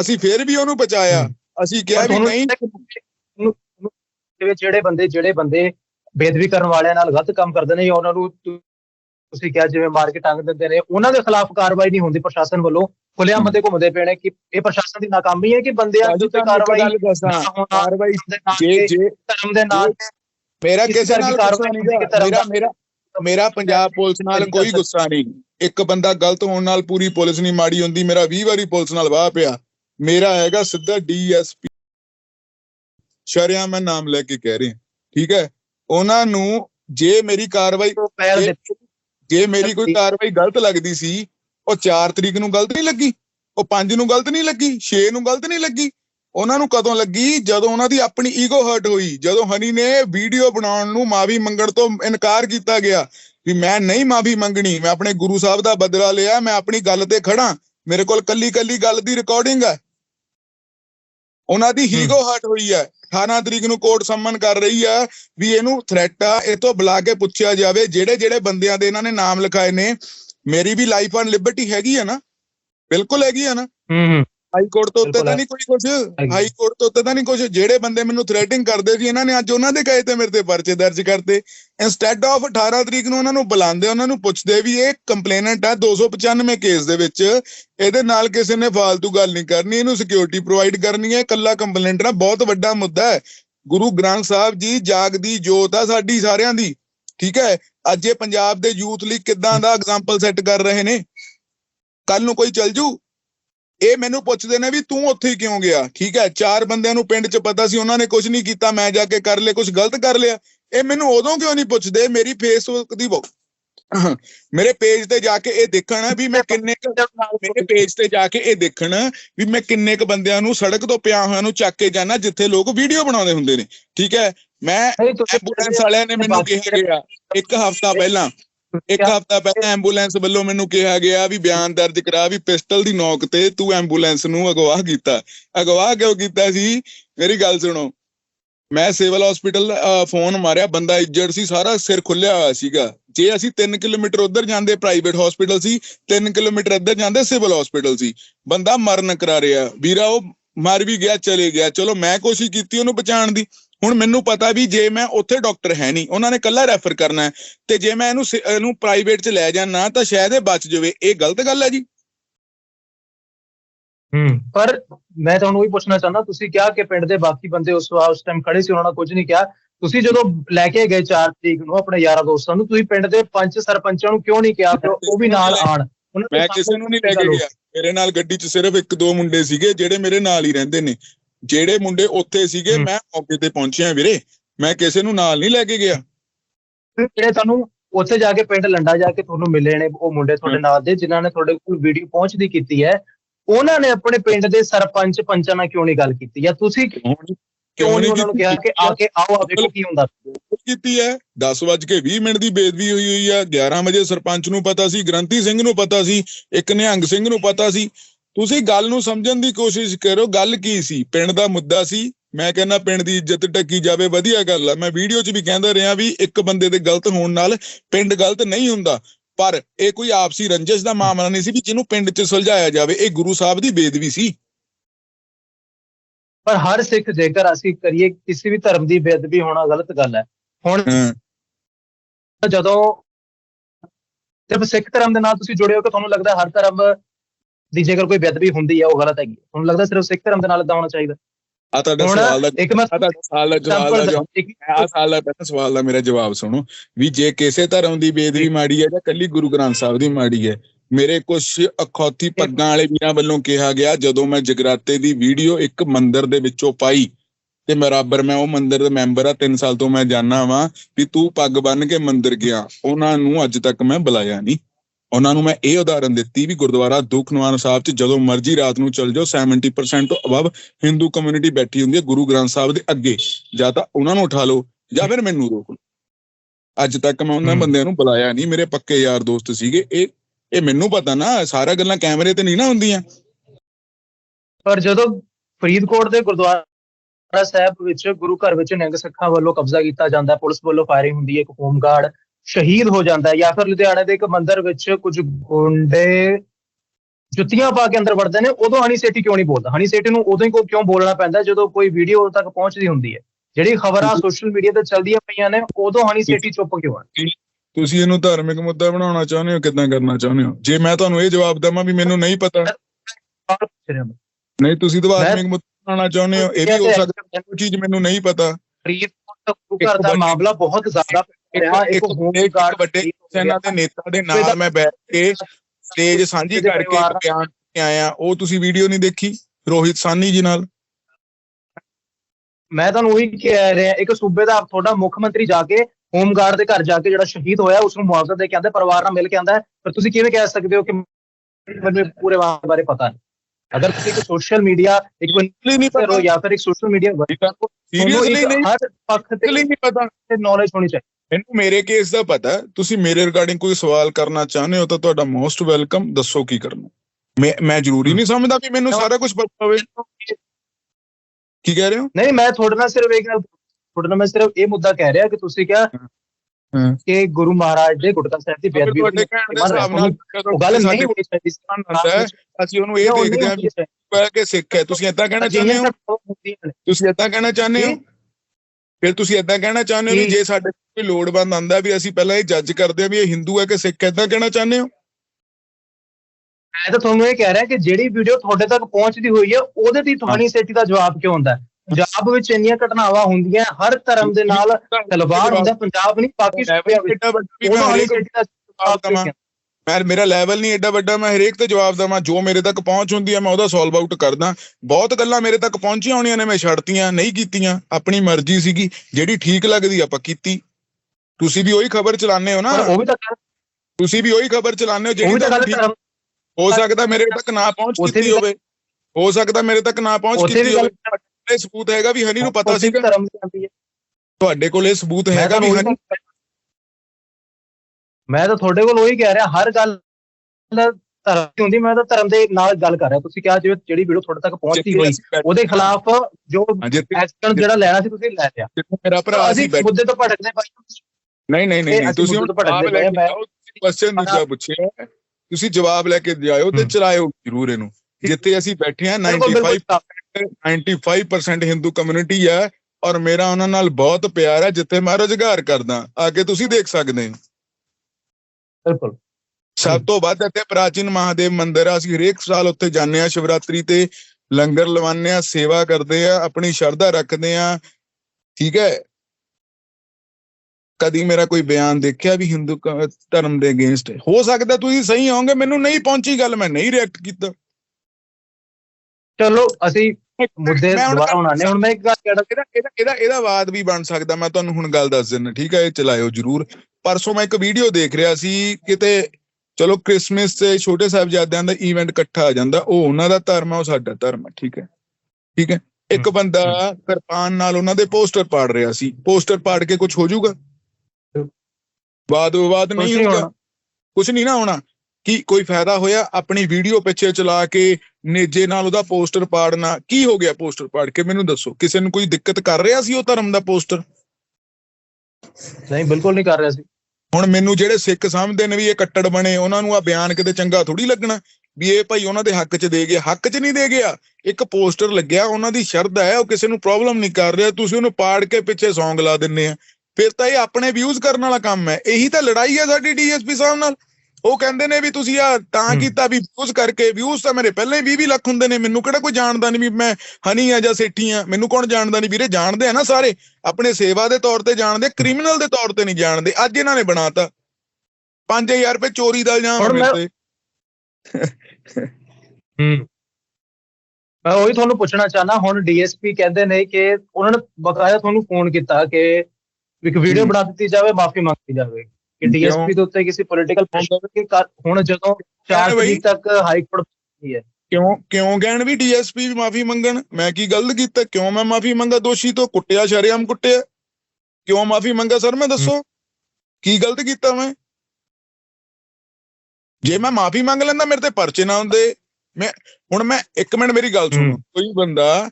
ਅਸੀਂ ਫਿਰ ਵੀ ਉਹਨੂੰ ਬਚਾਇਆ। ਅਸੀਂ ਕਿਹਾ ਵੀ ਨਹੀਂ। ਜਿਹੜੇ ਬੰਦੇ ਜਿਹੜੇ ਬੰਦੇ ਬੇਅਦਬੀ ਕਰਨ ਵਾਲਿਆਂ ਨਾਲ ਗਲਤ ਕੰਮ ਕਰਦੇ ਨੇ ਜਾਂ ਉਹਨਾਂ ਨੂੰ ਤੁਸੀਂ ਕਿਹਾ ਜਿਵੇਂ ਮਾਰ ਕੇ ਟੰਗ ਦਿੰਦੇ ਨੇ ਉਹਨਾਂ ਦੇ ਖਿਲਾਫ ਕਾਰਵਾਈ ਨਹੀਂ ਹੁੰਦੀ ਪ੍ਰਸ਼ਾਸਨ ਵੱਲੋਂ। ਖੁੱਲਿਆ ਮਤੇ ਘੁੰਮਦੇ ਪਏ ਨੇ ਕਿ ਇਹ ਪ੍ਰਸ਼ਾਸਨ ਦੀ ਨਾਕਾਮੀ ਹੈ ਕਿ ਬੰਦਿਆਂ ਕਾਰਵਾਈ ਨਾ ਹੋਣਾ, ਕਾਰਵਾਈ ਨਾਲ ਜੇ ਤੇ ਜੇ ਧਰਮ ਦੇ ਨਾਲ ਮੇਰਾ ਕਿਸੇ ਨਾਲ ਕਾਰਵਾਈ ਮੇਰਾ ਮੇਰਾ ਮੇਰਾ ਪੰਜਾਬ ਪੁਲਿਸ ਨਾਲ ਕੋਈ। ਗੁੱਸਾ ਨਹੀਂ। ਇੱਕ ਬੰਦਾ ਗਲਤ ਹੋਣ ਨਾਲ ਪੂਰੀ ਪੁਲਿਸ ਨਹੀਂ ਮਾੜੀ ਹੁੰਦੀ ਮੇਰਾ 20 ਵਾਰੀ ਪੁਲਿਸ ਨਾਲ ਵਾਹ ਪਿਆ। ਮੇਰਾ ਹੈਗਾ ਸਿੱਧਾ ਡੀਐਸਪੀ। ਸ਼ਰਿਆ ਮੈਂ ਨਾਮ ਲੈ ਕੇ ਕਹਿ ਰਿਹਾ। ਠੀਕ ਹੈ? ਉਹਨਾਂ ਨੂੰ ਜੇ ਮੇਰੀ ਕਾਰਵਾਈ ਤੋਂ ਜੇ ਮੇਰੀ ਕੋਈ ਕਾਰਵਾਈ ਗਲਤ ਲੱਗਦੀ ਸੀ ਉਹ 4 ਤਰੀਕ ਨੂੰ ਗਲਤ ਨਹੀਂ ਲੱਗੀ ਉਹ 5 ਨੂੰ ਗਲਤ ਨਹੀਂ ਲੱਗੀ 6 ਨੂੰ ਗਲਤ ਨਹੀਂ ਲੱਗੀ। ਉਹਨਾਂ ਨੂੰ ਕਦੋਂ ਲੱਗੀ? ਜਦੋਂ ਉਹਨਾਂ ਦੀ ਆਪਣੀ ਈਗੋ ਹਰਟ ਹੋਈ ਜਦੋਂ ਹਨੀ ਨੇ ਵੀਡੀਓ ਬਣਾਉਣ ਨੂੰ ਮਾਫੀ ਮੰਗਣ ਤੋਂ ਇਨਕਾਰ ਕੀਤਾ ਗਿਆ ਵੀ ਮੈਂ ਨਹੀਂ ਮਾਫੀ ਮੰਗਣੀ ਮੈਂ ਆਪਣੇ ਗੁਰੂ ਸਾਹਿਬ ਦਾ ਬਦਲਾ ਲਿਆ ਮੈਂ ਆਪਣੀ ਗੱਲ ਤੇ ਖੜਾ ਮੇਰੇ ਕੋਲ ਕੱਲੀ ਕੱਲੀ ਗੱਲ ਦੀ ਰਿਕਾਰਡਿੰਗ ਹੈ। ਉਹਨਾਂ ਦੀ ਈਗੋ ਹਰਟ ਹੋਈ ਹੈ 18 ਤਰੀਕ ਨੂੰ ਕੋਰਟ ਸੰਮਨ ਕਰ ਰਹੀ ਹੈ ਵੀ ਇਹਨੂੰ ਥ੍ਰੈਟ ਆ ਇਹ ਤੋਂ ਬੁਲਾ ਕੇ ਪੁੱਛਿਆ ਜਾਵੇ ਜਿਹੜੇ ਜਿਹੜੇ ਬੰਦਿਆਂ ਦੇ ਇਹਨਾਂ ਨੇ ਨਾਮ ਲਿਖਾਏ ਨੇ ਮੇਰੀ ਵੀ ਲਾਈਫ ਐਂਡ ਲਿਬਰਟੀ ਹੈਗੀ ਆ ਨਾ। ਬਿਲਕੁਲ ਹੈਗੀ ਆ ਨਾ। ਹੂੰ ਹਾਈ ਕੋਰਟ ਤੋਂ ਉੱਤੇ ਤਾਂ। ਨਹੀਂ ਕੋਈ ਕੁਝ ਹਾਈ ਕੋਰਟ ਤੋਂ ਉੱਤੇ ਤਾਂ ਨਹੀਂ ਕੁਝ ਜਿਹੜੇ ਬੰਦੇ ਮੈਨੂੰ ਥ੍ਰੈਟਿੰਗ ਕਰਦੇ ਸੀ ਇਹਨਾਂ ਨੇ ਅੱਜ ਉਹਨਾਂ ਦੇ ਕਹੇ ਤੇ ਮੇਰੇ ਤੇ ਪਰਚੇ ਦਰਜ ਕਰਤੇ। ਇਨਸਟੈਡ ਆਫ 18 ਤਰੀਕ ਨੂੰ ਉਹਨਾਂ ਨੂੰ ਬੁਲਾਉਂਦੇ ਉਹਨਾਂ ਨੂੰ ਪੁੱਛਦੇ ਵੀ ਇਹ ਕੰਪਲੇਨੈਂਟ ਹੈ 295 ਕੇਸ ਦੇ ਵਿੱਚ। ਇਹਦੇ ਨਾਲ ਕਿਸੇ ਨੇ ਫਾਲਤੂ ਗੱਲ ਨਹੀਂ ਕਰਨੀ ਇਹਨੂੰ ਸਿਕਿਉਰਿਟੀ ਪ੍ਰੋਵਾਈਡ ਕਰਨੀ ਹੈ। ਕੱਲਾ ਕੰਪਲੇਂਟ ਨਾ ਬਹੁਤ ਵੱਡਾ ਮੁੱਦਾ ਹੈ। ਗੁਰੂ ਗ੍ਰੰਥ ਸਾਹਿਬ ਜੀ ਜਾਗਦੀ ਜੋਤ ਆ ਸਾਡੀ ਸਾਰਿਆਂ ਦੀ। ਠੀਕ ਹੈ? ਅੱਜ ਇਹ ਪੰਜਾਬ ਦੇ ਯੂਥ ਲਈ ਕਿਦਾਂ ਦਾ ਐਗਜ਼ਾਮਪਲ ਸੈੱਟ ਕਰ ਰਹੇ ਨੇ? ਕੱਲ ਨੂੰ ਕੋਈ ਚੱਲ ਜੂ? ਇਹ ਮੈਨੂੰ ਪੁੱਛਦੇ ਨੇ ਵੀ ਤੂੰ ਉੱਥੇ ਕਿਉਂ ਗਿਆ? ਠੀਕ ਹੈ? ਚਾਰ ਬੰਦਿਆਂ ਨੂੰ ਪਿੰਡ 'ਚ ਪਤਾ ਸੀ, ਉਹਨਾਂ ਨੇ ਕੁਝ ਨਹੀਂ ਕੀਤਾ, ਮੈਂ ਜਾ ਕੇ ਕਰ ਲਿਆ ਕੁਝ ਗਲਤ ਕਰ ਲਿਆ। ਇਹ ਮੈਨੂੰ ਉਦੋਂ ਕਿਉਂ ਨਹੀਂ ਪੁੱਛਦੇ? ਮੇਰੀ ਫੇਸਬੁੱਕ ਦੀ ਵੋ- ਮੇਰੇ ਪੇਜ ਤੇ ਜਾ ਕੇ ਇਹ ਦੇਖਣ ਵੀ ਮੈਂ ਕਿੰਨੇ ਕੁ ਮੇਰੇ ਪੇਜ ਤੇ ਜਾ ਕੇ ਇਹ ਦੇਖਣ ਵੀ ਮੈਂ ਕਿੰਨੇ ਕ ਬੰਦਿਆਂ ਨੂੰ ਸੜਕ ਤੋਂ ਪਿਆ ਹੋਇਆਂ ਨੂੰ ਚੱਕ ਕੇ ਜਾਣਾ ਜਿੱਥੇ ਲੋਕ ਵੀਡੀਓ ਬਣਾਉਂਦੇ ਹੁੰਦੇ ਨੇ। ਠੀਕ ਹੈ? ਮੈਂ ਐਂਬੂਲੈਂਸ ਵਾਲਿਆਂ ਨੇ ਮੈਨੂੰ ਕਿਹਾ ਗਿਆ। ਇੱਕ ਹਫ਼ਤਾ ਪਹਿਲਾਂ ਇੱਕ ਹਫ਼ਤਾ ਪਹਿਲਾਂ ਐਂਬੂਲੈਂਸ ਵੱਲੋਂ ਮੈਨੂੰ ਕਿਹਾ ਗਿਆ ਵੀ ਬਿਆਨ ਦਰਜ ਕਰਾ ਵੀ ਪਿਸਟਲ ਦੀ ਨੋਕ ਤੇ ਤੂੰ ਐਂਬੂਲੈਂਸ ਨੂੰ ਅਗਵਾ ਕੀਤਾ। ਅਗਵਾ ਕਿਉਂ ਕੀਤਾ ਸੀ? ਮੇਰੀ ਗੱਲ ਸੁਣੋ। ਮੈਂ ਸਿਵਲ ਹਸਪੀਟਲ ਫੋਨ ਮਾਰਿਆ ਬੰਦਾ ਇੰਜਰਡ ਸੀ ਸਾਰਾ ਸਿਰ ਖੁੱਲਿਆ ਹੋਇਆ ਸੀਗਾ। ਜੇ ਅਸੀਂ 3 ਕਿਲੋਮੀਟਰ ਉਧਰ ਜਾਂਦੇ ਪ੍ਰਾਈਵੇਟ ਹਸਪੀਟਲ ਸੀ 3 ਕਿਲੋਮੀਟਰ ਇੱਧਰ ਜਾਂਦੇ ਸਿਵਲ ਹਸਪੀਟਲ ਸੀ। ਬੰਦਾ ਮਰਨ ਕਰਾ ਰਿਹਾ। ਵੀਰਾ ਉਹ ਮਰ ਵੀ ਗਿਆ ਚਲੇ ਗਿਆ। ਚਲੋ ਮੈਂ ਕੋਸ਼ਿਸ਼ ਕੀਤੀ ਉਹਨੂੰ ਬਚਾਉਣ ਦੀ। ਹੁਣ ਮੈਨੂੰ ਪਤਾ ਵੀ ਜੇ ਮੈਂ ਉੱਥੇ ਡਾਕਟਰ ਹੈ ਨਹੀਂ ਉਹਨਾਂ ਨੇ ਕੱਲਾ ਰੈਫਰ ਕਰਨਾ ਹੈ ਤੇ ਜੇ ਮੈਂ ਇਹਨੂੰ ਇਹਨੂੰ ਪ੍ਰਾਈਵੇਟ 'ਚ ਲੈ ਜਾਣਾ ਤਾਂ ਸ਼ਾਇਦ ਇਹ ਬਚ ਜਾਵੇ ਇਹ ਗਲਤ ਗੱਲ ਹੈ ਜੀ? ਹੂੰ। ਪਰ ਮੈਂ ਤੁਹਾਨੂੰ ਵੀ ਪੁੱਛਣਾ ਚਾਹੁੰਦਾ ਤੁਸੀਂ ਕਿਹਾ ਕਿ ਪਿੰਡ ਦੇ ਬਾਕੀ ਬੰਦੇ ਉਸ ਵਾ ਉਸ ਟਾਈਮ ਖੜੇ ਸੀ ਉਹਨਾਂ ਨੇ ਕੁਝ ਨਹੀਂ ਕਿਹਾ। ਤੁਸੀਂ ਜਦੋਂ ਲੈ ਕੇ ਗਏ 4 ਤਰੀਕ ਨੂੰ ਆਪਣੇ ਯਾਰਾਂ ਦੋਸਤਾਂ ਨੂੰ ਤੁਸੀਂ ਪਿੰਡ ਦੇ ਪੰਚ ਸਰਪੰਚਾਂ ਨੂੰ ਕਿਉਂ ਨਹੀਂ ਕਿਹਾ ਕਿ ਉਹ ਵੀ ਨਾਲ ਆਣ? ਮੈਂ ਕਿਸੇ ਨੂੰ ਨਹੀਂ ਲੈ ਕੇ ਗਿਆ। ਮੇਰੇ ਨਾਲ ਗੱਡੀ 'ਚ ਸਿਰਫ ਇੱਕ ਦੋ ਮੁੰਡੇ ਸੀਗੇ ਜਿਹੜੇ ਮੇਰੇ ਨਾਲ ਹੀ ਰਹਿੰਦੇ ਨੇ। ਜਿਹੜੇ ਮੁੰਡੇ ਉੱਥੇ ਸੀਗੇ। ਮੈਂ ਮੌਕੇ ਤੇ ਪਹੁੰਚਿਆ ਵੀਰੇ। ਮੈਂ ਕਿਸੇ ਨੂੰ ਨਾਲ ਨਹੀਂ ਲੈ ਕੇ ਗਿਆ। ਜਿਹੜੇ ਤੁਹਾਨੂੰ ਉੱਥੇ ਜਾ ਕੇ ਪਿੰਡ ਲੰਡਾ ਜਾ ਕੇ ਤੁਹਾਨੂੰ ਮਿਲੇ ਨੇ ਉਹ ਮੁੰਡੇ ਤੁਹਾਡੇ। ਨਾਲ ਦੇ ਜਿਨ੍ਹਾਂ ਨੇ ਤੁਹਾਡੇ ਕੋਲ ਵੀਡੀਓ ਪਹੁੰਚਦੀ ਕੀਤੀ ਹੈ ਉਹਨਾਂ ਨੇ ਆਪਣੇ ਪਿੰਡ ਦੇ ਸਰਪੰਚ ਪੰਚਾਂ ਨਾਲ ਕਿਉਂ ਨਹੀਂ ਗੱਲ ਕੀਤੀ? ਜਾਂ ਤੁਸੀਂ ਕਿਉਂ ਨਹੀਂ ਉਹਨਾਂ ਨੂੰ ਕਿਹਾ ਕਿ ਆ ਕੇ ਆਓ ਆ ਵੇਖੋ ਕੀ ਹੁੰਦਾ? ਕੀਤੀ ਹੈ। 10 ਵੱਜ ਕੇ 20 ਮਿੰਟ ਦੀ ਬੇਦਬੀ ਹੋਈ ਹੋਈ ਹੈ। 11 ਵਜੇ ਸਰਪੰਚ ਨੂੰ ਪਤਾ ਸੀ ਗ੍ਰੰਥੀ ਸਿੰਘ ਨੂੰ ਪਤਾ ਸੀ ਇੱਕ ਨਿਹੰਗ ਸਿੰਘ ਨੂੰ ਪਤਾ ਸੀ। ਤੁਸੀਂ ਗੱਲ ਨੂੰ ਸਮਝਣ ਦੀ ਕੋਸ਼ਿਸ਼ ਕਰੋ ਗੱਲ ਕੀ ਸੀ? ਪਿੰਡ ਦਾ ਮੁੱਦਾ ਸੀ। ਮੈਂ ਕਹਿੰਦਾ ਪਿੰਡ ਦੀ ਇੱਜ਼ਤ ਟੱਕੀ ਜਾਵੇ ਵਧੀਆ ਗੱਲ ਆ। ਮੈਂ ਵੀਡੀਓ 'ਚ ਵੀ ਕਹਿੰਦਾ ਰਿਹਾ ਵੀ ਇੱਕ ਬੰਦੇ ਦੇ ਗਲਤ ਹੋਣ ਨਾਲ ਪਿੰਡ ਗਲਤ ਨਹੀਂ ਹੁੰਦਾ। ਪਰ ਇਹ ਕੋਈ ਆਪਸੀ ਰੰਜਿਸ਼ ਦਾ ਮਾਮਲਾ ਨਹੀਂ ਸੀ ਵੀ ਜਿਹਨੂੰ ਪਿੰਡ 'ਚ ਸੁਲਝਾਇਆ ਜਾਵੇ ਇਹ ਗੁਰੂ ਸਾਹਿਬ ਦੀ ਬੇਦਬੀ ਸੀ। ਪਰ ਹਰ ਸਿੱਖ ਜੇਕਰ ਅਸੀਂ ਕਰੀਏ ਕਿਸੇ ਵੀ ਧਰਮ ਦੀ ਬੇਅਦਬੀ ਹੋਣਾ ਗਲਤ ਗੱਲ ਹੈ। ਹੁਣ ਜਦੋਂ ਸਿਰਫ ਸਿੱਖ ਧਰਮ ਦੇ ਨਾਲ ਤੁਸੀਂ ਜੁੜੇ ਹੋ ਕਿ ਤੁਹਾਨੂੰ ਲੱਗਦਾ ਹਰ ਧਰਮ ਦੀ ਜੇਕਰ ਕੋਈ ਬੇਅਦਬੀ ਹੁੰਦੀ ਹੈ ਉਹ ਗਲਤ ਹੈਗੀ ਤੁਹਾਨੂੰ ਲੱਗਦਾ ਸਿਰਫ ਸਿੱਖ ਧਰਮ ਦੇ ਨਾਲ ਇਦਾਂ ਹੋਣਾ ਚਾਹੀਦਾ। ਆ ਤੁਹਾਡਾ ਸਵਾਲ ਦਾ ਇੱਕ ਮੈਂ ਆ ਤੁਹਾਡਾ ਸਵਾਲ ਦਾ ਜਵਾਬ ਦਾ ਆ ਸਾਲ ਦਾ ਪਹਿਲਾ ਸਵਾਲ ਦਾ ਮੇਰਾ ਜਵਾਬ ਸੁਣੋ। ਵੀ ਜੇ ਕਿਸੇ ਧਰਮ ਦੀ ਬੇਦਬੀ ਮਾੜੀ ਹੈ ਜਾਂ ਕੱਲੀ ਗੁਰੂ ਗ੍ਰੰਥ ਸਾਹਿਬ ਦੀ ਮਾੜੀ ਹੈ ਮੇਰੇ ਕੁਝ ਅਖੌਤੀ ਪੱਗਾਂ ਵਾਲੇ ਵੀਰਾਂ ਵੱਲੋਂ ਕਿਹਾ ਗਿਆ ਜਦੋਂ ਮੈਂ ਜਗਰਾਤੇ ਦੀ ਵੀਡੀਓ ਇੱਕ ਮੰਦਿਰ ਦੇ ਵਿੱਚੋਂ ਪਾਈ ਤੇ ਬਰਾਬਰ ਮੈਂ ਉਹ ਮੰਦਿਰ ਦਾ ਮੈਂਬਰ ਆ 3 ਸਾਲ ਤੋਂ ਮੈਂ ਜਾਣਾ ਵਾਂ ਵੀ ਤੂੰ ਪੱਗ ਬੰਨ ਕੇ ਮੰਦਿਰ ਗਿਆ। ਉਹਨਾਂ ਨੂੰ ਅੱਜ ਤੱਕ ਮੈਂ ਬੁਲਾਇਆ ਨਹੀਂ। ਉਹਨਾਂ ਨੂੰ ਮੈਂ ਇਹ ਉਦਾਹਰਨ ਦਿੱਤੀ ਵੀ ਗੁਰਦੁਆਰਾ ਦੁਖਨਿਵਾਰਨ ਸਾਹਿਬ 'ਚ ਜਦੋਂ ਮਰਜ਼ੀ ਰਾਤ ਨੂੰ ਚੱਲ ਜਾਓ 70% ਤੋਂ ਅਬਵ ਹਿੰਦੂ ਕਮਿਊਨਿਟੀ ਬੈਠੀ ਹੁੰਦੀ ਹੈ ਗੁਰੂ ਗ੍ਰੰਥ ਸਾਹਿਬ ਦੇ ਅੱਗੇ। ਜਾਂ ਤਾਂ ਉਹਨਾਂ ਨੂੰ ਉਠਾ ਲਓ ਜਾਂ ਫਿਰ ਮੈਨੂੰ ਰੋਕ ਲਓ। ਅੱਜ ਤੱਕ ਮੈਂ ਉਹਨਾਂ ਹਮ। ਬੰਦਿਆਂ ਨੂੰ ਬੁਲਾਇਆ ਨਹੀਂ ਮੇਰੇ ਪੱਕੇ ਯਾਰ ਦੋਸਤ ਸੀਗੇ। ਇਹ ਇਹ ਮੈਨੂੰ ਪਤਾ ਨਾ ਸਾਰਾ ਗੱਲਾਂ ਕੈਮਰੇ ਤੇ ਨਹੀਂ ਨਾ ਹੁੰਦੀਆਂ। ਪਰ ਜਦੋਂ ਫਰੀਦਕੋਟ ਦੇ ਗੁਰਦੁਆਰਾ ਸਾਹਿਬ ਵਿੱਚ ਗੁਰੂ ਘਰ ਵਿੱਚ ਨਿਹੰਗ ਸਿੱਖਾਂ ਵੱਲੋਂ ਕਬਜ਼ਾ ਕੀਤਾ ਜਾਂਦਾ ਪੁਲਿਸ ਵੱਲੋਂ ਫਾਇਰਿੰਗ ਹੁੰਦੀ ਹੈ ਇੱਕ ਹੋਮਗਾਰਡ ਸ਼ਹੀਦ ਹੋ ਜਾਂਦਾ ਹੈ ਜਾਂ ਫਿਰ ਲੁਧਿਆਣੇ ਦੇ ਇੱਕ ਮੰਦਿਰ ਵਿੱਚ ਕੁਝ ਗੁੰਡੇ ਜੁੱਤੀਆਂ ਪਾ ਕੇ ਅੰਦਰ ਵੜਦੇ ਨੇ ਉਦੋਂ ਹਨੀ ਸੇਠੀ ਕਿਉਂ ਨਹੀਂ ਬੋਲਦਾ? ਹਨੀ ਸੇਠੀ ਨੂੰ ਉਦੋਂ ਹੀ ਕੋ- ਕਿਉਂ ਬੋਲਣਾ ਪੈਂਦਾ ਜਦੋਂ ਕੋਈ ਵੀਡੀਓ ਉਦੋਂ ਤੱਕ ਪਹੁੰਚਦੀ ਹੁੰਦੀ ਹੈ। ਜਿਹੜੀ ਖਬਰਾਂ ਸੋਸ਼ਲ ਮੀਡੀਆ ਤੇ ਚੱਲਦੀਆਂ ਪਈਆਂ ਨੇ ਉਦੋਂ ਹਨੀ ਸੇਠੀ ਚੁੱਪ ਕਿਉਂ ਹੈ ਤੁਸੀਂ ਇਹਨੂੰ ਧਾਰਮਿਕ ਮੁੱਦਾ ਬਣਾਉਣਾ ਚਾਹੁੰਦੇ ਹੋ ਕਿਦਾਂ ਕਰਨਾ ਚਾਹੁੰਦੇ ਹੋ? ਜੇ ਮੈਂ ਤੁਹਾਨੂੰ ਇਹ ਜਵਾਬ ਦਵਾਂ ਵੀ ਮੈਨੂੰ ਨਹੀਂ ਪਤਾ। ਨਹੀਂ ਤੁਸੀਂ ਤਾਂ ਧਾਰਮਿਕ ਮੁੱਦਾ ਬਣਾਉਣਾ ਚਾਹੁੰਦੇ ਹੋ ਇਹ ਵੀ ਹੋ ਸਕਦਾ ਕੋਈ ਚੀਜ਼ ਮੈਨੂੰ ਨਹੀਂ ਪਤਾ। ਫਰੀਦਕੋਟ ਦਾ ਮਾਮਲਾ ਬਹੁਤ ਜ਼ਿਆਦਾ ਇੱਕ ਇੱਕ ਵੱਡੇ ਸੈਨਾ ਦੇ ਨੇਤਾ ਦੇ ਨਾਲ ਮੈਂ ਬੈਠ ਕੇ ਸਟੇਜ ਸਾਂਝੀ ਕਰਕੇ ਬਿਆਨ ਆਇਆ। ਉਹ ਤੁਸੀਂ ਵੀਡੀਓ ਨਹੀਂ ਦੇਖੀ? ਰੋਹਿਤ ਸਾਨੀ ਜੀ ਨਾਲ? ਮੈਂ ਤੁਹਾਨੂੰ ਉਹੀ ਕਹਿ ਰਿਹਾ ਇੱਕ ਸੂਬੇ ਦਾ ਤੁਹਾਡਾ ਮੁੱਖ ਮੰਤਰੀ ਜਾ ਕੇ ਹੋਮਗਾਰਡ ਦੇ ਘਰ ਜਾ ਕੇ ਜਿਹੜਾ ਸ਼ਹੀਦ ਹੋਇਆ ਉਸ ਨੂੰ ਮੁਆਵਜ਼ਾ ਦੇ ਕੇ ਆਂਦਾ ਪਰਿਵਾਰ ਨਾਲ ਮਿਲ ਕੇ ਆਂਦਾ। ਪਰ ਤੁਸੀਂ ਕਿਵੇਂ ਕਹਿ ਸਕਦੇ ਹੋ ਕਿ ਮੈਨੂੰ ਪੂਰੇ ਵਾਰ ਬਾਰੇ ਪਤਾ ਨਹੀਂ। ਅਗਰ ਤੁਸੀਂ ਇੱਕ ਸੋਸ਼ਲ ਮੀਡੀਆ ਇੱਕ ਨਹੀਂ ਨਹੀਂ ਹੋ ਜਾਂ ਫਿਰ ਇੱਕ ਸੋਸ਼ਲ ਮੀਡੀਆ ਸੀਰੀਅਸਲੀ ਨਹੀਂ ਹਰ ਪੱਖ ਤੇ ਨਹੀਂ ਪਤਾ। ਨੌਲੇਜ ਹੋਣੀ ਚਾਹੀਦੀ। ਮੈਨੂੰ ਮੇਰੇ ਕੇਸ ਦਾ ਪਤਾ। ਤੁਸੀਂ ਮੇਰੇ ਰਿਗਾਰਡਿੰਗ ਕੋਈ ਸਵਾਲ ਕਰਨਾ ਚਾਹੁੰਦੇ ਹੋ ਤਾਂ ਤੁਹਾਡਾ ਮੋਸਟ ਵੈਲਕਮ ਦੱਸੋ ਕੀ ਕਰਨਾ। ਮੈਂ ਮੈਂ ਜ਼ਰੂਰੀ ਨਹੀਂ ਸਮਝਦਾ ਵੀ ਮੈਨੂੰ ਸਾਰਾ ਕੁਝ ਪਤਾ ਹੋਵੇ। ਕੀ ਕਹਿ ਰਹੇ ਹੋ? ਨਹੀਂ ਮੈਂ ਤੁਹਾਡੇ ਨਾਲ ਸਿਰਫ ਇੱਕ ਗੱਲ ਤੁਹਾਡੇ ਨਾਲ ਮੈਂ ਸਿਰਫ ਇਹ ਮੁੱਦਾ ਕਹਿ ਰਿਹਾ ਕਿ ਤੁਸੀਂ ਕਿਹਾ। ਕਿ ਗੁਰੂ ਮਹਾਰਾਜ ਦੇ ਗੁਟਕਾ ਸਾਹਿਬ ਦੀ ਬੇਅਦਬੀ ਉਹ ਗੱਲ ਸਾਡੇ ਨਹੀਂ ਹੋਣੀ ਚਾਹੀਦੀ। ਅਸੀਂ ਉਹਨੂੰ ਇਹ ਦੇਖਦੇ ਹਾਂ ਵੀ ਕਿ ਸਿੱਖ ਹੈ। ਤੁਸੀਂ ਏਦਾਂ ਕਹਿਣਾ ਚਾਹੁੰਦੇ ਹੋ? ਤੁਸੀਂ ਏਦਾਂ ਕਹਿਣਾ ਚਾਹੁੰਦੇ ਹੋ? ਕੀ? ਫਿਰ ਤੁਸੀਂ ਏਦਾਂ ਕਹਿਣਾ ਚਾਹੁੰਦੇ ਹੋ ਵੀ ਕੀ? ਜੇ ਸਾਡੇ ਕੋਈ ਲੋੜਵੰਦ ਆਂਦਾ ਵੀ ਅਸੀਂ ਪਹਿਲਾਂ ਇਹ ਜੱਜ ਕਰਦੇ ਹਾਂ ਵੀ ਇਹ ਹਿੰਦੂ ਹੈ ਕਿ ਸਿੱਖ ਹੈ ਏਦਾਂ ਕਹਿਣਾ ਚਾਹੁੰਦੇ ਹੋ? ਮੈਂ ਤਾਂ ਤੁਹਾਨੂੰ ਇਹ ਕਹਿ ਰਿਹਾ ਕਿ ਜਿਹੜੀ ਵੀਡੀਓ ਤੁਹਾਡੇ ਤੱਕ ਪਹੁੰਚਦੀ ਹੋਈ ਹੈ ਉਹਦੇ ਤੇ ਤੁਹਾਡੀ ਸੇਠੀ ਦਾ ਜਵਾਬ ਕਿਉਂ ਹੁੰਦਾ ਪੰਜਾਬ ਵਿੱਚ ਇੰਨੀਆਂ ਘਟਨਾਵਾਂ ਹੁੰਦੀਆਂ ਹਰ ਧਰਮ ਦੇ ਨਾਲ ਖਿਲਵਾੜ ਹੁੰਦਾ ਪੰਜਾਬ ਨਹੀਂ ਦੇਵਾਂ। ਮੈਂ ਮੇਰਾ ਲੈਵਲ ਨਹੀਂ ਐਡਾ ਵੱਡਾ ਮੈਂ ਹਰੇਕ ਤੇ ਜਵਾਬ ਦਵਾਂ ਜੋ ਮੇਰੇ ਤੱਕ ਪਹੁੰਚ ਹੁੰਦੀ ਹੈ ਮੈਂ ਉਹਦਾ ਸੋਲਵ ਆਊਟ ਕਰਦਾ। ਬਹੁਤ ਗੱਲਾਂ ਮੇਰੇ ਤੱਕ ਪਹੁੰਚੀਆਂ ਹੋਣੀਆਂ ਨੇ ਮੈਂ ਛੱਡਤੀਆਂ ਨਹੀਂ ਕੀਤੀਆਂ ਆਪਣੀ ਮਰਜ਼ੀ ਸੀਗੀ ਜਿਹੜੀ ਠੀਕ ਲੱਗਦੀ ਆਪਾਂ ਕੀਤੀ। ਤੁਸੀਂ ਵੀ ਉਹੀ ਖਬਰ ਚਲਾਉਂਦੇ ਹੋ ਨਾ। ਉਹ ਵੀ ਤਾਂ ਤੁਸੀਂ ਵੀ ਉਹੀ ਖਬਰ ਚਲਾਉਂਦੇ ਹੋ ਜਿਹੜੀ ਤਾਂ ਹੋ ਸਕਦਾ ਮੇਰੇ ਤੱਕ ਨਾ ਪਹੁੰਚ ਕੀਤੀ ਹੋਵੇ। ਹੋ ਸਕਦਾ ਮੇਰੇ ਤੱਕ ਨਾ ਪਹੁੰਚ ਕੀਤੀ ਹੋਵੇ। ਇਹ ਸਬੂਤ ਹੈਗਾ ਵੀ ਹਨੀ ਨੂੰ ਪਤਾ ਹੈ। ਤੁਹਾਡੇ ਕੋਲ ਇਹ ਸਬੂਤ ਹੈਗਾ ਵੀ ਹਨੀ ਮੈਂ ਤਾਂ ਤੁਹਾਡੇ ਕੋਲ ਉਹੀ ਕਹਿ ਰਿਹਾ ਹਰ ਗੱਲ ਧਰਮ ਦੀ ਹੁੰਦੀ ਮੈਂ ਤਾਂ ਧਰਮ ਦੇ ਨਾਲ ਗੱਲ ਕਰ ਰਿਹਾ। ਤੁਸੀਂ ਕਿਹਾ ਜਿਵੇਂ ਜਿਹੜੀ ਵੀਡੀਓ ਤੁਹਾਡੇ ਤੱਕ ਪਹੁੰਚਦੀ ਹੋਈ ਉਹਦੇ ਖਿਲਾਫ ਜੋ ਐਕਸ਼ਨ ਜਿਹੜਾ ਲੈਣਾ ਸੀ ਤੁਸੀਂ ਲੈ ਲਿਆ। ਮੇਰਾ ਭਰਾ ਅਸੀਂ ਸੀ ਬੈਠੇ ਮੁੱਦੇ ਤੋਂ ਭਟਕਦੇ ਪਏ ਨਹੀਂ ਨਹੀਂ ਨਹੀਂ ਤੁਸੀਂ ਹੁਣ ਜਵਾਬ ਲੈ ਕੇ ਜਾਓ ਕੁਐਸਚਨ ਦੂਜਾ ਪੁੱਛਿਆ। ਤੁਸੀਂ ਜਵਾਬ ਲੈ ਕੇ ਜਾਇਓ ਤੇ। ਚਲਾਇਓ ਜ਼ਰੂਰ ਇਹਨੂੰ। ਜਿੱਥੇ ਅਸੀਂ ਬੈਠੇ ਬਿਲਕੁਲ 95 95% ਹਿੰਦੂ ਕਮਿਊਨਿਟੀ ਹੈ ਔਰ ਮੇਰਾ ਉਹਨਾਂ ਨਾਲ ਬਹੁਤ ਪਿਆਰ ਹੈ ਜਿੱਥੇ ਮੈਂ ਰੁਜ਼ਗਾਰ ਕਰਦਾ। ਆ ਕੇ ਤੁਸੀਂ ਦੇਖ ਸਕਦੇ ਹੋ। ਬਿਲਕੁਲ। ਸਭ ਤੋਂ ਵੱਧ ਇੱਥੇ ਪ੍ਰਾਚੀਨ ਮਹਾਦੇਵ ਮੰਦਿਰ ਆ। ਅਸੀਂ ਹਰੇਕ ਸਾਲ ਉੱਥੇ ਜਾਂਦੇ ਆ ਸ਼ਿਵਰਾਤਰੀ ਤੇ ਲੰਗਰ ਲਵਾਉਂਦੇ ਆ ਸੇਵਾ ਕਰਦੇ ਆ ਆਪਣੀ ਸ਼ਰਧਾ ਰੱਖਦੇ ਆ ਠੀਕ ਹੈ। ਕਦੀ ਮੇਰਾ ਕੋਈ ਬਿਆਨ ਦੇਖਿਆ ਵੀ ਹਿੰਦੂ ਧਰਮ ਦੇ ਅਗੇਂਸਟ ਹੋ ਸਕਦਾ ਤੁਸੀਂ ਸਹੀ ਹੋਵੋਗੇ ਮੈਨੂੰ ਨਹੀਂ ਪਹੁੰਚੀ ਗੱਲ ਮੈਂ ਨਹੀਂ ਰਿਐਕਟ ਕੀਤਾ। ਚਲੋ ਅਸੀਂ ਮੁੱਦੇ ਦੁਬਾਰਾ ਹਾਂ। ਹੁਣ ਮੈਂ ਇੱਕ ਗੱਲ ਕਹਿਣਾ ਇਹਦਾ ਇਹਦਾ ਇਹਦਾ ਇਹਦਾ ਵਾਦ ਵੀ ਬਣ ਸਕਦਾ ਮੈਂ ਤੁਹਾਨੂੰ ਹੁਣ ਗੱਲ ਦੱਸ ਦਿੰਦਾ ਠੀਕ ਹੈ ਇਹ ਚਲਾਇਓ ਜਰੂਰ। ਪਰਸੋਂ ਮੈਂ ਇੱਕ ਵੀਡੀਓ ਦੇਖ ਰਿਹਾ ਸੀ ਕਿਤੇ ਚਲੋ ਕ੍ਰਿਸਮਸ ਤੇ ਛੋਟੇ ਸਾਹਿਬਜ਼ਾਦਿਆਂ ਦਾ ਇਵੈਂਟ ਇਕੱਠਾ ਆ ਜਾਂਦਾ ਉਹ ਉਹਨਾਂ ਦਾ ਧਰਮ ਹੈ ਉਹ ਸਾਡਾ ਧਰਮ ਹੈ ਠੀਕ ਹੈ। ਠੀਕ ਹੈ? ਇੱਕ ਬੰਦਾ ਕਿਰਪਾਨ ਨਾਲ ਉਹਨਾਂ ਦੇ ਪੋਸਟਰ ਪਾੜ ਰਿਹਾ ਸੀ ਪੋਸਟਰ ਪਾੜ ਕੇ ਕੁਝ ਹੋ ਜਾਊਗਾ? ਵਾਦ ਵਿਵਾਦ ਕੁਛ ਨਹੀਂ ਹੋਣਾ। ਕੁਝ ਨਹੀਂ ਨਾ ਹੋਣਾ। ਕੀ ਕੋਈ ਫਾਇਦਾ ਹੋਇਆ ਆਪਣੀ ਵੀਡੀਓ ਪਿੱਛੇ ਚਲਾ ਕੇ ਨੇਜੇ ਨਾਲ ਉਹਦਾ ਪੋਸਟਰ ਪਾੜਨਾ ਕੀ ਹੋ ਗਿਆ ਪੋਸਟਰ ਪਾੜ ਕੇ? ਮੈਨੂੰ ਦੱਸੋ। ਕਿਸੇ ਨੂੰ ਕੋਈ ਦਿੱਕਤ ਕਰ ਰਿਹਾ ਸੀ ਉਹ ਧਰਮ ਦਾ ਪੋਸਟਰ? ਨਹੀਂ ਬਿਲਕੁਲ ਨਹੀਂ ਕਰ ਰਿਹਾ ਸੀ। ਹੁਣ ਮੈਨੂੰ ਜਿਹੜੇ ਸਿੱਖ ਸਮਝਦੇ ਨੇ ਵੀ ਇਹ ਕੱਟੜ ਬਣੇ ਉਹਨਾਂ ਨੂੰ ਆ ਬਿਆਨ ਕਿਤੇ ਚੰਗਾ ਥੋੜੀ ਲੱਗਣਾ। ਵੀ ਇਹ ਭਾਈ ਉਹਨਾਂ ਦੇ ਹੱਕ 'ਚ ਦੇ ਗਿਆ। ਹੱਕ 'ਚ ਨਹੀਂ ਦੇ ਗਿਆ। ਇੱਕ ਪੋਸਟਰ ਲੱਗਿਆ ਉਹਨਾਂ ਦੀ ਸ਼ਰਧਾ ਹੈ ਉਹ ਕਿਸੇ ਨੂੰ ਪ੍ਰੋਬਲਮ ਨਹੀਂ ਕਰ ਰਿਹਾ। ਤੁਸੀਂ ਉਹਨੂੰ ਪਾੜ ਕੇ ਪਿੱਛੇ ਸੌਂਗ ਲਾ ਦਿੰਨੇ ਆ। ਫਿਰ ਤਾਂ ਇਹ ਆਪਣੇ ਵਿਊਜ਼ ਕਰਨ ਵਾਲਾ ਕੰਮ ਹੈ। ਇਹੀ ਤਾਂ ਲੜਾਈ ਹੈ ਸਾਡੀ ਡੀਐਸਪੀ ਸਾਹਿਬ ਨਾਲ। ਉਹ ਕਹਿੰਦੇ ਨੇ ਵੀ ਤੁਸੀਂ ਆ ਤਾਂ। ਕੀਤਾ ਵੀ ਵਿਊਜ਼ ਕਰਕੇ। ਵਿਊਜ਼ ਤਾਂ ਮੇਰੇ ਪਹਿਲਾਂ ਹੀ 20 20 ਲੱਖ ਹੁੰਦੇ ਨੇ। ਮੈਨੂੰ ਕਿਹੜਾ ਕੋਈ ਜਾਣਦਾ ਨਹੀਂ ਵੀ ਮੈਂ ਹਨੀ ਆ ਜਾਂ ਸੇਠੀ ਆ। ਮੈਨੂੰ ਕੌਣ ਜਾਣਦਾ ਨਹੀਂ ਵੀਰੇ ਜਾਣਦੇ ਆ ਨਾ ਸਾਰੇ। ਆਪਣੇ ਸੇਵਾ ਦੇ ਤੌਰ ਤੇ ਜਾਣਦੇ ਕ੍ਰਿਮੀਨਲ ਦੇ ਤੌਰ ਤੇ ਨਹੀਂ ਜਾਣਦੇ। ਅੱਜ ਇਹਨਾਂ ਨੇ ਬਣਾਤਾ। 5000 ਰੁਪਏ ਚੋਰੀ ਦਾ ਇਲਜ਼ਾਮ ਮੇਰੇ ਤੇ। ਹੂੰ। ਮੈਂ ਉਹੀ ਤੁਹਾਨੂੰ ਪੁੱਛਣਾ ਚਾਹਨਾ। ਹੁਣ ਡੀਐਸਪੀ ਕਹਿੰਦੇ ਨੇ ਕਿ ਉਹਨਾਂ ਨੇ ਬਕਾਇਆ ਤੁਹਾਨੂੰ ਫੋਨ ਕੀਤਾ ਕਿ ਇੱਕ ਵੀਡੀਓ। ਬਣਾ ਦਿੱਤੀ ਜਾਵੇ ਮਾਫੀ ਮੰਗੀ ਜਾਵੇ। ਕਿ ਡੀਐਸਪੀ ਦੇ ਉੱਤੇ ਕਿਸੇ ਪੋਲੀਟੀਕਲ ਪ੍ਰੈਸ਼ਰ ਕਿ ਹੁਣ ਜਦੋਂ 4 ਬਈ। ਤਰੀਕ ਤੱਕ ਹਾਈ ਕੋਰਟ ਪਹੁੰਚੀ ਹੈ। ਕਿਉਂ ਕਿਉਂ ਕਹਿਣ ਵੀ ਡੀਐਸਪੀ ਵੀ ਮਾਫੀ ਮੰਗਣ? ਮੈਂ ਕੀ ਗਲਤ ਕੀਤਾ? ਕਿਉਂ ਮੈਂ ਮਾਫੀ ਮੰਗਾ? ਦੋਸ਼ੀ ਤੋਂ ਕੁੱਟਿਆ ਸ਼ਰੇਆਮ ਕੁੱਟਿਆ। ਕਿਉਂ ਮਾਫੀ ਮੰਗਾ? ਸਰ ਮੈਂ ਦੱਸੋ। ਕੀ ਗਲਤ ਕੀਤਾ ਮੈਂ? ਜੇ ਮੈਂ ਮਾਫੀ ਮੰਗ ਲੈਂਦਾ ਮੇਰੇ ਤੇ ਪਰਚੇ ਨਾ ਹੁੰਦੇ। ਮੈਂ ਹੁਣ ਮੈਂ ਇੱਕ ਮਿੰਟ ਮੇਰੀ ਗੱਲ ਸੁਣੋ। ਕੋਈ ਬੰਦਾ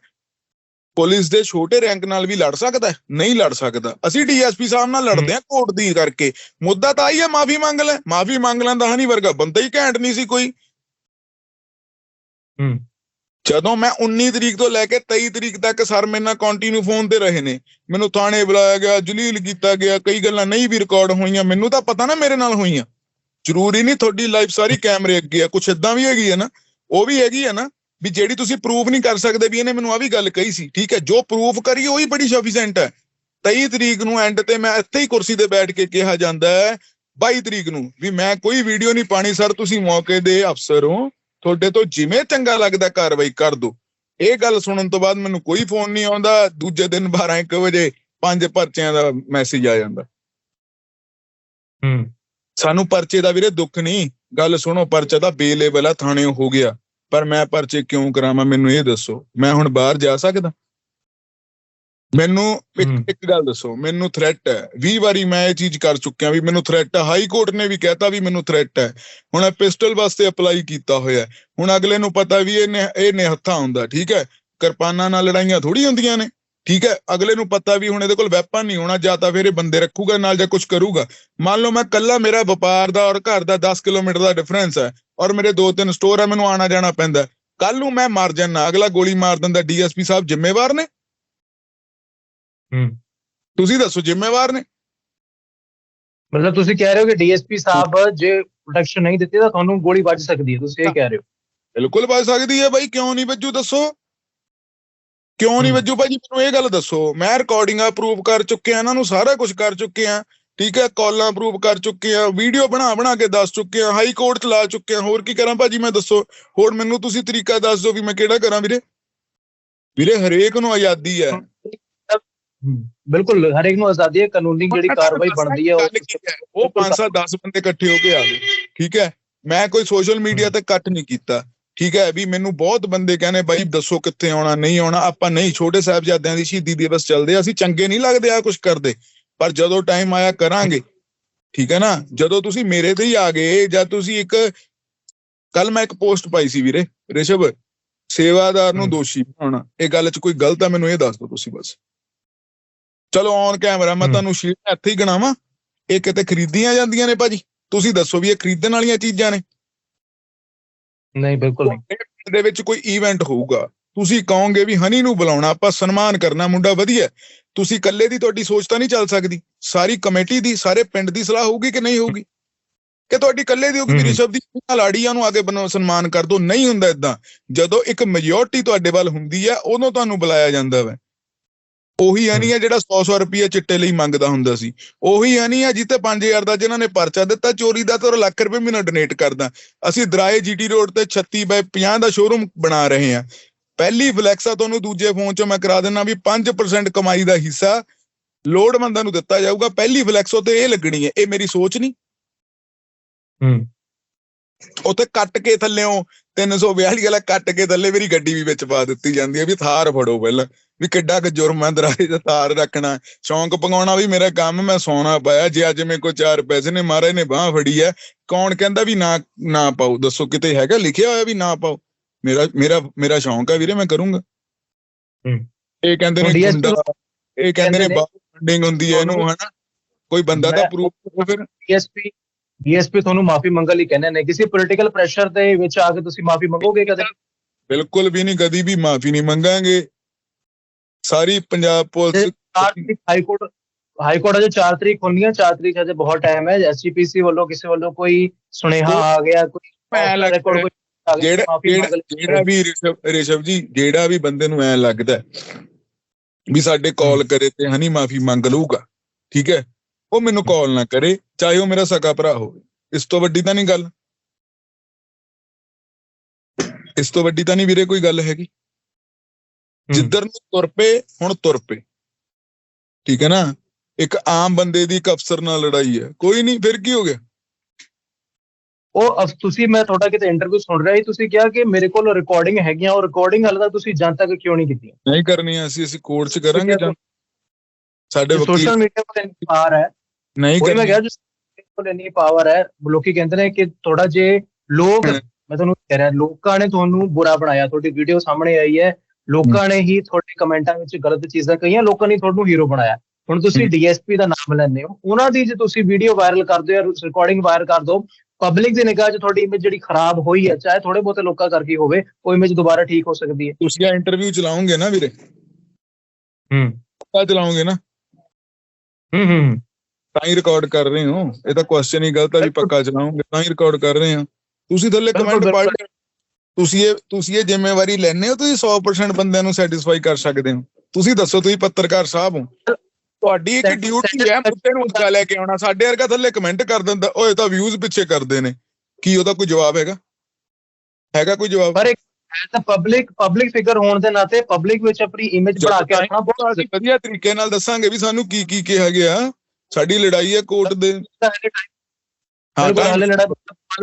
ਪੁਲਿਸ ਦੇ ਛੋਟੇ ਰੈਂਕ ਨਾਲ ਵੀ ਲੜ ਸਕਦਾ ਹੈ? ਨਹੀਂ ਲੜ ਸਕਦਾ। ਅਸੀਂ ਡੀਐਸਪੀ ਸਾਹਿਬ ਨਾਲ ਲੜਦੇ ਹਾਂ ਕੋਰਟ ਦੀ ਕਰਕੇ। ਮੁੱਦਾ ਤਾਂ ਆਈ ਹੈ ਮਾਫੀ ਮੰਗ ਲੈ। ਮਾਫੀ ਮੰਗ ਲੈਂਦਾ ਹਨੀ ਵਰਗਾ ਬੰਦਾ ਹੀ ਘੈਂਟ ਨਹੀਂ ਸੀ ਕੋਈ। ਹੂੰ। ਜਦੋਂ ਮੈਂ 19 ਤਰੀਕ ਤੋਂ ਲੈ ਕੇ 23 ਤਰੀਕ ਤੱਕ ਸਰ ਮੇਰੇ ਨਾਲ ਕੰਟੀਨਿਊ ਫੋਨ ਤੇ ਰਹੇ ਨੇ ਮੈਨੂੰ ਥਾਣੇ ਬੁਲਾਇਆ ਗਿਆ ਜਲੀਲ ਕੀਤਾ ਗਿਆ ਕਈ ਗੱਲਾਂ ਨਹੀਂ ਵੀ ਰਿਕਾਰਡ ਹੋਈਆਂ ਮੈਨੂੰ ਤਾਂ ਪਤਾ ਨਾ ਮੇਰੇ ਨਾਲ ਹੋਈਆਂ। ਜ਼ਰੂਰੀ ਨਹੀਂ ਤੁਹਾਡੀ ਲਾਈਫ ਸਾਰੀ ਕੈਮਰੇ ਅੱਗੇ ਆ ਕੁਛ ਇਦਾਂ ਵੀ ਹੈਗੀ ਹੈ ਨਾ ਉਹ ਵੀ ਹੈਗੀ ਹੈ ਨਾ। ਵੀ ਜਿਹੜੀ ਤੁਸੀਂ ਪ੍ਰੂਫ ਨਹੀਂ ਕਰ ਸਕਦੇ ਵੀ ਇਹਨੇ ਮੈਨੂੰ ਆ ਵੀ ਗੱਲ ਕਹੀ ਸੀ ਠੀਕ ਹੈ ਜੋ ਪ੍ਰੂਫ ਕਰੀ ਉਹੀ ਬੜੀ ਸਫੀਸ਼ੀਐਂਟ ਹੈ। 23 ਤਰੀਕ ਨੂੰ ਐਂਡ ਤੇ ਮੈਂ ਇੱਥੇ ਹੀ ਕੁਰਸੀ ਤੇ ਬੈਠ ਕੇ ਕਿਹਾ ਜਾਂਦਾ ਹੈ 22 ਤਰੀਕ ਨੂੰ ਵੀ ਮੈਂ ਕੋਈ ਵੀਡੀਓ ਨਹੀਂ ਪਾਣੀ ਸਰ ਤੁਸੀਂ ਮੌਕੇ ਦੇ ਅਫਸਰ ਹੋ ਤੁਹਾਡੇ ਤੋਂ ਜਿਵੇਂ ਚੰਗਾ ਲੱਗਦਾ ਕਾਰਵਾਈ ਕਰ ਦਿਓ। ਇਹ ਗੱਲ ਸੁਣਨ ਤੋਂ ਬਾਅਦ ਮੈਨੂੰ ਕੋਈ ਫੋਨ ਨਹੀਂ ਆਉਂਦਾ ਦੂਜੇ ਦਿਨ 12 1 ਵਜੇ ਪੰਜ ਪਰਚਿਆਂ ਦਾ ਮੈਸੇਜ ਆ ਜਾਂਦਾ। ਹੂੰ। ਸਾਨੂੰ ਪਰਚੇ ਦਾ ਵੀਰੇ ਦੁੱਖ ਨਹੀਂ ਗੱਲ ਸੁਣੋ ਪਰਚਾ ਦਾ ਬੇਲੇਵਲ ਆ ਥਾਣੇ ਹੋ ਗਿਆ। ਪਰ ਮੈਂ ਪਰਚੇ ਕਿਉਂ ਕਰਾਵਾਂ? ਮੈਨੂੰ ਇਹ ਦੱਸੋ ਮੈਂ ਹੁਣ ਬਾਹਰ ਜਾ ਸਕਦਾ? ਮੈਨੂੰ। ਇੱਕ ਇੱਕ ਗੱਲ ਦੱਸੋ ਮੈਨੂੰ ਥ੍ਰੈਟ ਹੈ। 20 ਵਾਰੀ ਮੈਂ ਇਹ ਚੀਜ਼ ਕਰ ਚੁੱਕਿਆ ਵੀ ਮੈਨੂੰ ਥ੍ਰੈਟ ਹੈ। ਹਾਈ ਕੋਰਟ ਨੇ ਵੀ ਕਹਿਤਾ ਵੀ ਮੈਨੂੰ ਥ੍ਰੈਟ ਹੈ। ਹੁਣ ਇਹ ਪਿਸਟਲ ਵਾਸਤੇ ਅਪਲਾਈ ਕੀਤਾ ਹੋਇਆ। ਹੁਣ ਅਗਲੇ ਨੂੰ ਪਤਾ ਵੀ ਇਹ ਨੇ ਇਹ ਨਿਹੱਥਾ ਹੁੰਦਾ ਠੀਕ ਹੈ? ਕਿਰਪਾਨਾਂ ਨਾਲ ਲੜਾਈਆਂ ਥੋੜੀ ਹੁੰਦੀਆਂ ਨੇ। ਠੀਕ ਹੈ ਅਗਲੇ ਨੂੰ ਪਤਾ ਵੀ ਹੁਣ ਇਹਦੇ ਕੋਲ ਵੈਪਨ ਨਹੀਂ ਹੋਣਾ ਜਾਂ ਤਾਂ ਫਿਰ ਇਹ ਬੰਦੇ ਰੱਖੂਗਾ ਨਾਲ ਜਾਂ ਕੁਝ ਕਰੂਗਾ। ਮੰਨ ਲਓ ਮੈਂ ਕੱਲਾ ਮੇਰਾ ਵਪਾਰ ਦਾ ਔਰ ਘਰ ਦਾ 10 ਕਿਲੋਮੀਟਰ ਦਾ ਡਿਫਰੈਂਸ ਹੈ ਔਰ ਮੇਰੇ ਦੋ ਤਿੰਨ ਸਟੋਰ ਹੈ ਮੈਨੂੰ ਆਣਾ ਜਾਣਾ ਪੈਂਦਾ ਕੱਲ ਨੂੰ ਮੈਂ ਮਰ ਜਾਣਾ ਅਗਲਾ ਗੋਲੀ ਮਾਰ ਦਿੰਦਾ ਡੀਐਸਪੀ ਸਾਹਿਬ ਜ਼ਿੰਮੇਵਾਰ ਨੇ? ਹੂੰ। ਤੁਸੀਂ ਦੱਸੋ ਜ਼ਿੰਮੇਵਾਰ ਨੇ? ਮਤਲਬ ਤੁਸੀਂ ਕਹਿ ਰਹੇ ਹੋ ਕਿ ਡੀਐਸਪੀ ਸਾਹਿਬ ਜੇ ਪ੍ਰੋਟੈਕਸ਼ਨ ਨਹੀਂ ਦਿੱਤੀ ਤਾਂ ਤੁਹਾਨੂੰ ਗੋਲੀ ਵੱਜ ਸਕਦੀ ਹੈ ਤੁਸੀਂ ਇਹ ਕਹਿ ਰਹੇ ਹੋ। ਬਿਲਕੁਲ ਵੱਜ ਸਕਦੀ ਹੈ ਬਾਈ ਕਿਉਂ ਨਹੀਂ ਵੱਜੂ ਦੱਸੋ। ਕਿਉਂ ਨਹੀਂ। ਵੱਜੂ ਭਾਜੀ ਮੈਨੂੰ ਇਹ ਗੱਲ ਦੱਸੋ। ਮੈਂ ਰਿਕਾਰਡਿੰਗਾਂ ਅਪਰੂਵ ਕਰ ਚੁੱਕਿਆ ਇਹਨਾਂ ਨੂੰ ਸਾਰਾ ਕੁਝ ਕਰ ਚੁੱਕੇ ਆ। ਠੀਕ ਹੈ ਕਾਲਾਂ ਅਪਰੂਵ ਕਰ ਚੁੱਕੇ ਆ ਵੀਡੀਓ ਬਣਾ ਬਣਾ ਕੇ ਦੱਸ ਚੁੱਕੇ ਆ ਹਾਈ ਕੋਰਟ ਚ ਲਾ ਚੁੱਕੇ ਆ। ਹੋਰ ਕੀ ਕਰਾਂ ਭਾਜੀ ਮੈਂ ਦੱਸੋ? ਹੋਰ ਮੈਨੂੰ ਤੁਸੀਂ ਤਰੀਕਾ ਦੱਸ ਦਿਓ ਵੀ ਮੈਂ ਕਿਹੜਾ ਕਰਾਂ ਵੀਰੇ? ਵੀਰੇ ਹਰੇਕ ਨੂੰ ਆਜ਼ਾਦੀ ਹੈ। ਬਿਲਕੁਲ ਹਰੇਕ ਨੂੰ ਆਜ਼ਾਦੀ ਹੈ। ਕਾਨੂੰਨੀ ਜਿਹੜੀ ਕਾਰਵਾਈ ਬਣਦੀ ਹੈ ਉਹ ਗੱਲ ਕੀ ਹੈ? ਉਹ 5 10 ਬੰਦੇ ਇਕੱਠੇ ਹੋ ਕੇ ਆ ਗਏ। ਠੀਕ ਹੈ? ਮੈਂ ਕੋਈ ਸੋਸ਼ਲ ਮੀਡੀਆ ਤੇ ਕੱਟ ਨਹੀਂ ਕੀਤਾ। ਠੀਕ ਹੈ ਵੀ ਮੈਨੂੰ ਬਹੁਤ ਬੰਦੇ ਕਹਿੰਦੇ ਬਾਈ ਦੱਸੋ ਕਿੱਥੇ ਆਉਣਾ ਨਹੀਂ ਆਉਣਾ ਆਪਾਂ ਨਹੀਂ ਛੋਟੇ ਸਾਹਿਬਜ਼ਾਦਿਆਂ ਦੀ ਸ਼ਹੀਦੀ ਦਿਵਸ ਚੱਲਦੇ ਆ, ਅਸੀਂ ਚੰਗੇ ਨਹੀਂ ਲੱਗਦੇ ਆ ਕੁਝ ਕਰਦੇ ਪਰ ਜਦੋਂ ਟਾਈਮ ਆਇਆ ਕਰਾਂਗੇ ਠੀਕ ਹੈ ਨਾ ਜਦੋਂ ਤੁਸੀਂ ਮੇਰੇ ਤੇ ਹੀ ਆ ਗਏ ਜਾਂ ਤੁਸੀਂ ਇੱਕ ਕੱਲ ਮੈਂ ਇੱਕ ਪੋਸਟ ਪਾਈ ਸੀ ਵੀਰੇ ਰਿਸ਼ਵ ਸੇਵਾਦਾਰ ਨੂੰ। ਦੋਸ਼ੀ ਬਣਾਉਣਾ ਇਹ ਗੱਲ 'ਚ ਕੋਈ ਗਲਤ ਹੈ ਮੈਨੂੰ ਇਹ ਦੱਸ ਦਿਓ ਤੁਸੀਂ ਬਸ ਚਲੋ ਔਨ ਕੈਮਰਾ ਮੈਂ। ਤੁਹਾਨੂੰ ਸ਼ੀਟ ਇੱਥੇ ਹੀ ਗਣਾਵਾਂ ਇਹ ਕਿਤੇ ਖਰੀਦੀਆਂ ਜਾਂਦੀਆਂ ਨੇ ਭਾਜੀ ਤੁਸੀਂ ਦੱਸੋ ਵੀ ਇਹ ਖਰੀਦਣ ਵਾਲੀਆਂ ਚੀਜ਼ਾਂ ਨੇ ਨਹੀਂ ਬਿਲਕੁਲ ਨਹੀਂ। ਪਿੰਡ ਦੇ ਵਿੱਚ ਕੋਈ ਇਵੈਂਟ ਹੋਊਗਾ। ਤੁਸੀਂ ਕਹੋਗੇ ਵੀ ਹਨੀ ਨੂੰ ਬੁਲਾਉਣਾ ਆਪਾਂ ਸਨਮਾਨ ਕਰਨਾ ਮੁੰਡਾ ਵਧੀਆ। ਤੁਸੀਂ ਇਕੱਲੇ ਦੀ ਤੁਹਾਡੀ ਸੋਚ ਤਾਂ ਨਹੀਂ ਚੱਲ ਸਕਦੀ। ਸਾਰੀ ਕਮੇਟੀ ਦੀ ਸਾਰੇ ਪਿੰਡ ਦੀ ਸਲਾਹ ਹੋਊਗੀ ਕਿ ਨਹੀਂ ਹੋਊਗੀ? ਕਿ ਤੁਹਾਡੀ ਇਕੱਲੇ ਦੀ ਹੋਊਗੀ। ਰਿਸ਼ਵ ਦੀ ਲਾੜੀਆਂ ਨੂੰ ਆਗੇ ਬਣੋ ਸਨਮਾਨ ਕਰ ਦੋ। ਨਹੀਂ ਹੁੰਦਾ ਇਦਾਂ ਜਦੋਂ ਇੱਕ ਮੈਜੋਰਟੀ ਤੁਹਾਡੇ ਵੱਲ ਹੁੰਦੀ ਹੈ ਉਦੋਂ ਤੁਹਾਨੂੰ ਬੁਲਾਇਆ ਜਾਂਦਾ ਵਾ। ਉਹੀ ਹਨੀ ਹੈ। ਜਿਹੜਾ 100-100 ਰੁਪਏ ਚਿੱਟੇ ਲਈ ਮੰਗਦਾ ਹੁੰਦਾ ਸੀ। ਉਹੀ ਹਨੀ ਹੈ ਜਿੱਤੇ 5000 ਦਾ ਜਿਨ੍ਹਾਂ ਨੇ ਪਰਚਾ ਦਿੱਤਾ ਚੋਰੀ ਦਾ ਤੇ ਲੱਖ ਰੁਪਏ ਮਹੀਨਾ ਡੋਨੇਟ ਕਰਦਾ। ਅਸੀਂ ਦਰਾਏ ਜੀਟੀ ਰੋਡ ਤੇ 36 ਬਾਈ 50 ਦਾ ਸ਼ੋਰੂਮ ਬਣਾ ਰਹੇ ਹਾਂ। ਪਹਿਲੀ ਫਲੈਕਸਾ ਤੁਹਾਨੂੰ ਦੂਜੇ ਫੋਨ 'ਚ ਮੈਂ ਕਰਾ ਦਿੰਦਾ ਵੀ 5% ਕਮਾਈ ਦਾ ਹਿੱਸਾ ਲੋੜਵੰਦਾਂ ਨੂੰ ਦਿੱਤਾ ਜਾਊਗਾ। ਪਹਿਲੀ ਫਲੈਕਸੋ ਤੇ ਇਹ ਲੱਗਣੀ ਹੈ ਇਹ ਮੇਰੀ ਸੋਚ ਨਹੀਂ। ਹੂੰ। ਉੱਥੇ ਕੱਟ ਕੇ ਥੱਲਿਓਂ 342 ਵਾਲਾ ਕੱਟ ਕੇ ਥੱਲੇ ਮੇਰੀ ਗੱਡੀ ਵੀ ਵਿੱਚ ਪਾ ਦਿੱਤੀ ਜਾਂਦੀ ਹੈ ਵੀ ਥਾਰ ਫੜੋ ਪਹਿਲਾਂ ਵੀ ਕਿੱਡਾ ਕੁ ਜੁਰਮ ਹੈ ਦਰਾਏ ਦਾ ਥਾਰ ਰੱਖਣਾ। ਸ਼ੌਂਕ ਪਗਾਉਣਾ ਵੀ ਮੇਰਾ ਕੰਮ ਮੈਂ ਸੌਣਾ ਪਾਇਆ ਜੇ ਅੱਜ ਮੇਰੇ ਕੋਲ ਚਾਰ ਪੈਸੇ ਨੇ ਮਹਾਰਾਜ ਨੇ ਬਾਹ ਫੜੀ ਹੈ ਕੌਣ ਕਹਿੰਦਾ ਵੀ ਨਾ ਨਾ ਪਾਓ? ਦੱਸੋ ਕਿਤੇ ਹੈਗਾ ਲਿਖਿਆ ਹੋਇਆ ਵੀ ਨਾ ਪਾਓ? ਮੇਰਾ ਮੇਰਾ ਮੇਰਾ ਸ਼ੌਂਕ ਹੈ ਵੀਰੇ ਮੈਂ ਕਰੂੰਗਾ। ਹੂੰ। ਇਹ ਕਹਿੰਦੇ ਨੇ ਇਹ ਕਹਿੰਦੇ ਨੇ ਫੰਡਿੰਗ ਹੁੰਦੀ ਹੈ ਇਹਨੂੰ ਹਨਾ? ਕੋਈ ਬੰਦਾ ਤਾਂ ਪ੍ਰੂਫ ਕਰੋ ਫਿਰ। ਡੀਐਸਪੀ ਡੀਐਸਪੀ ਤੁਹਾਨੂੰ ਮਾਫੀ ਮੰਗਣ ਲਈ ਕਹਿੰਦੇ ਨੇ ਕਿਸੇ ਪੋਲੀਟੀਕਲ ਪ੍ਰੈਸ਼ਰ ਦੇ ਵਿੱਚ ਆ ਕੇ ਤੁਸੀਂ ਮਾਫੀ ਮੰਗੋਗੇ ਕਦੇ? ਬਿਲਕੁਲ ਵੀ ਨਹੀਂ ਕਦੀ ਵੀ ਮਾਫੀ ਨਹੀਂ ਮੰਗਾਂਗੇ। ਸਾਰੀ Punjab police high court high court ਅਜੇ 4 ਤਰੀਕ ਖੁੱਲਣੀ ਹੈ 4 ਤਰੀਕ ਅਜੇ ਬਹੁਤ ਟਾਈਮ ਹੈ। ਐਸਜੀਪੀਸੀ ਵੱਲੋਂ ਕਿਸੇ ਵੱਲੋਂ ਕੋਈ ਸੁਨੇਹਾ ਆ ਗਿਆ ਕੋਈ ਜਿਹੜਾ ਜਿਹੜਾ ਵੀ ਰਿਸ਼ਵ ਜੀ ਜਿਹੜਾ ਵੀ ਬੰਦੇ ਨੂੰ ਐ ਲੱਗਦਾ ਵੀ ਸਾਡੇ ਕਾਲ ਕਰੇ ਤੇ ਹਨੀ ਮਾਫੀ ਮੰਗ ਲਊਗਾ ਠੀਕ ਹੈ? ਉਹ ਮੈਨੂੰ ਕਾਲ ਨਾ ਕਰੇ। ਚਾਹੇ ਉਹ ਮੇਰਾ ਸਕਾ ਭਰਾ ਹੋਵੇ ਇਸ ਤੋਂ ਵੱਡੀ ਤਾਂ ਨਹੀਂ ਗੱਲ। ਇਸ ਤੋਂ ਵੱਡੀ ਤਾਂ ਨਹੀਂ ਵੀਰੇ ਕੋਈ ਗੱਲ ਹੈਗੀ। ਜਿੱਧਰ ਨੂੰ ਤੁਰ ਪਏ ਹੁਣ ਤੁਰ ਪਏ। ਠੀਕ ਹੈ ਨਾ? ਇੱਕ ਆਮ ਬੰਦੇ ਦੀ ਇੱਕ ਅਫਸਰ ਨਾਲ ਲੜਾਈ ਹੈ। ਕੋਈ ਨਹੀਂ ਫਿਰ ਕੀ ਹੋ ਗਿਆ? ਉਹ ਤੁਸੀਂ ਮੈਂ ਤੁਹਾਡਾ ਕਿਤੇ ਇੰਟਰਵਿਊ ਸੁਣ ਰਿਹਾ ਸੀ ਤੁਸੀਂ ਕਿਹਾ ਕਿ ਮੇਰੇ ਕੋਲ ਰਿਕਾਰਡਿੰਗ ਹੈਗੀਆਂ ਉਹ ਰਿਕਾਰਡਿੰਗ ਹਾਲੇ ਤੱਕ ਤੁਸੀਂ ਜਨ ਤੱਕ ਕਿਉਂ ਨਹੀਂ ਕੀਤੀਆਂ? ਨਹੀਂ ਕਰਨੀ ਅਸੀਂ ਅਸੀਂ ਕੋਰਟ 'ਚ ਕਰਾਂਗੇ ਜਾਂ ਸਾਡੇ ਵਕੀਲ ਸੋਸ਼ਲ ਮੀਡੀਆ ਪਰ ਪਾਵਰ ਹੈ। ਨਹੀਂ ਕੋਈ ਮੈਂ ਕਿਹਾ ਜਿਸ ਕੋਲ ਇੰਨੀ ਪਾਵਰ ਹੈ ਲੋਕੀ ਕਹਿੰਦੇ ਨੇ ਕਿ ਥੋੜਾ ਜੇ ਲੋਕ। ਮੈਂ ਤੁਹਾਨੂੰ ਕਹਿ ਰਿਹਾ ਲੋਕਾਂ ਨੇ ਤੁਹਾਨੂੰ ਬੁਰਾ ਬਣਾਇਆ ਤੁਹਾਡੀ ਵੀਡੀਓ ਸਾਹਮਣੇ ਆਈ ਹੈ ਲੋਕਾਂ ਨੇ ਹੀ ਤੁਹਾਡੇ ਕਮੈਂਟਾਂ ਵਿੱਚ ਗਲਤ ਚੀਜ਼ਾਂ ਕਹੀਆਂ ਲੋਕਾਂ ਨੇ ਤੁਹਾਨੂੰ ਹੀਰੋ ਬਣਾਇਆ। ਹੁਣ ਤੁਸੀਂ। ਡੀਐਸਪੀ ਦਾ ਨਾਮ ਲੈਂਦੇ ਹੋ ਉਹਨਾਂ ਦੀ ਜੇ ਤੁਸੀਂ ਵੀਡੀਓ ਵਾਇਰਲ ਕਰਦੇ ਹੋ ਜਾਂ ਰਿਕਾਰਡਿੰਗ ਵਾਇਰਲ ਕਰ ਦੋ ਪਬਲਿਕ ਦੀ ਨਿਗਾਹ 'ਚ ਤੁਹਾਡੀ ਇਮੇਜ ਜਿਹੜੀ ਖਰਾਬ ਹੋਈ ਹੈ ਚਾਹੇ ਥੋੜੇ ਬਹੁਤੇ ਲੋਕਾਂ ਕਰਕੇ ਹੋਵੇ ਉਹ ਇਮੇਜ ਦੁਬਾਰਾ ਠੀਕ ਹੋ ਸਕਦੀ ਹੈ। ਤੁਸੀਂ ਆ ਇੰਟਰਵਿਊ ਚਲਾਉਂਗੇ ਨਾ ਵੀਰੇ? ਹੂੰ। ਪੱਕਾ ਚਲਾਉਂਗੇ ਨਾ? ਹੂੰ ਹੂੰ। ਤਾਂ ਹੀ ਰਿਕਾਰਡ ਕਰ ਰਹੇ ਹੋ। ਇਹ ਤਾਂ ਕੁਐਸਚਨ ਹੀ ਗਲਤ ਆ ਵੀ ਪੱਕਾ ਚਲਾਉਂਗੇ ਤਾਂ ਹੀ ਰਿਕਾਰਡ ਕਰ ਰਹੇ ਹਾਂ ਤੁਸੀਂ ਥੱਲੇ ਕਮੈਂਟ ਬਿਲਕੁਲ। ਤੁਸੀਂ ਇਹ ਤੁਸੀਂ ਇਹ ਜ਼ਿੰਮੇਵਾਰੀ ਲੈਣੇ ਹੋ ਤੁਸੀਂ 100% ਬੰਦਿਆਂ ਨੂੰ ਸੈਟੀਸਫਾਈ ਕਰ ਸਕਦੇ ਹੋ। ਤੁਸੀਂ ਦੱਸੋ ਤੁਸੀਂ ਪੱਤਰਕਾਰ ਸਾਹਿਬ ਹੋ। ਤੁਹਾਡੀ ਇੱਕ ਡਿਊਟੀ ਹੈ ਮੁੱਦੇ ਨੂੰ ਉੱਚਾ ਲੈ ਕੇ ਆਉਣਾ। ਸਾਡੇ ਵਰਗਾ ਥੱਲੇ ਕਮੈਂਟ ਕਰ ਦਿੰਦਾ ਓਏ ਤਾਂ ਵਿਊਜ਼ ਪਿੱਛੇ ਕਰਦੇ ਨੇ। ਕੀ ਉਹਦਾ ਕੋਈ ਜਵਾਬ ਹੈਗਾ? ਹੈਗਾ ਕੋਈ ਜਵਾਬ? ਪਰ ਇੱਕ as uh public public figure ਹੋਣ ਦੇ ਨਾਤੇ ਪਬਲਿਕ ਵਿੱਚ ਆਪਣੀ ਇਮੇਜ ਬਣਾ ਕੇ ਰੱਖਣਾ ਬਹੁਤ ਵਧੀਆ ਤਰੀਕੇ ਨਾਲ ਦੱਸਾਂਗੇ ਵੀ ਸਾਨੂੰ ਕੀ ਕੀ ਕਿਹਾ ਗਿਆ। ਸਾਡੀ ਲੜਾਈ ਹੈ ਕੋਰਟ ਦੇ। ਹੈ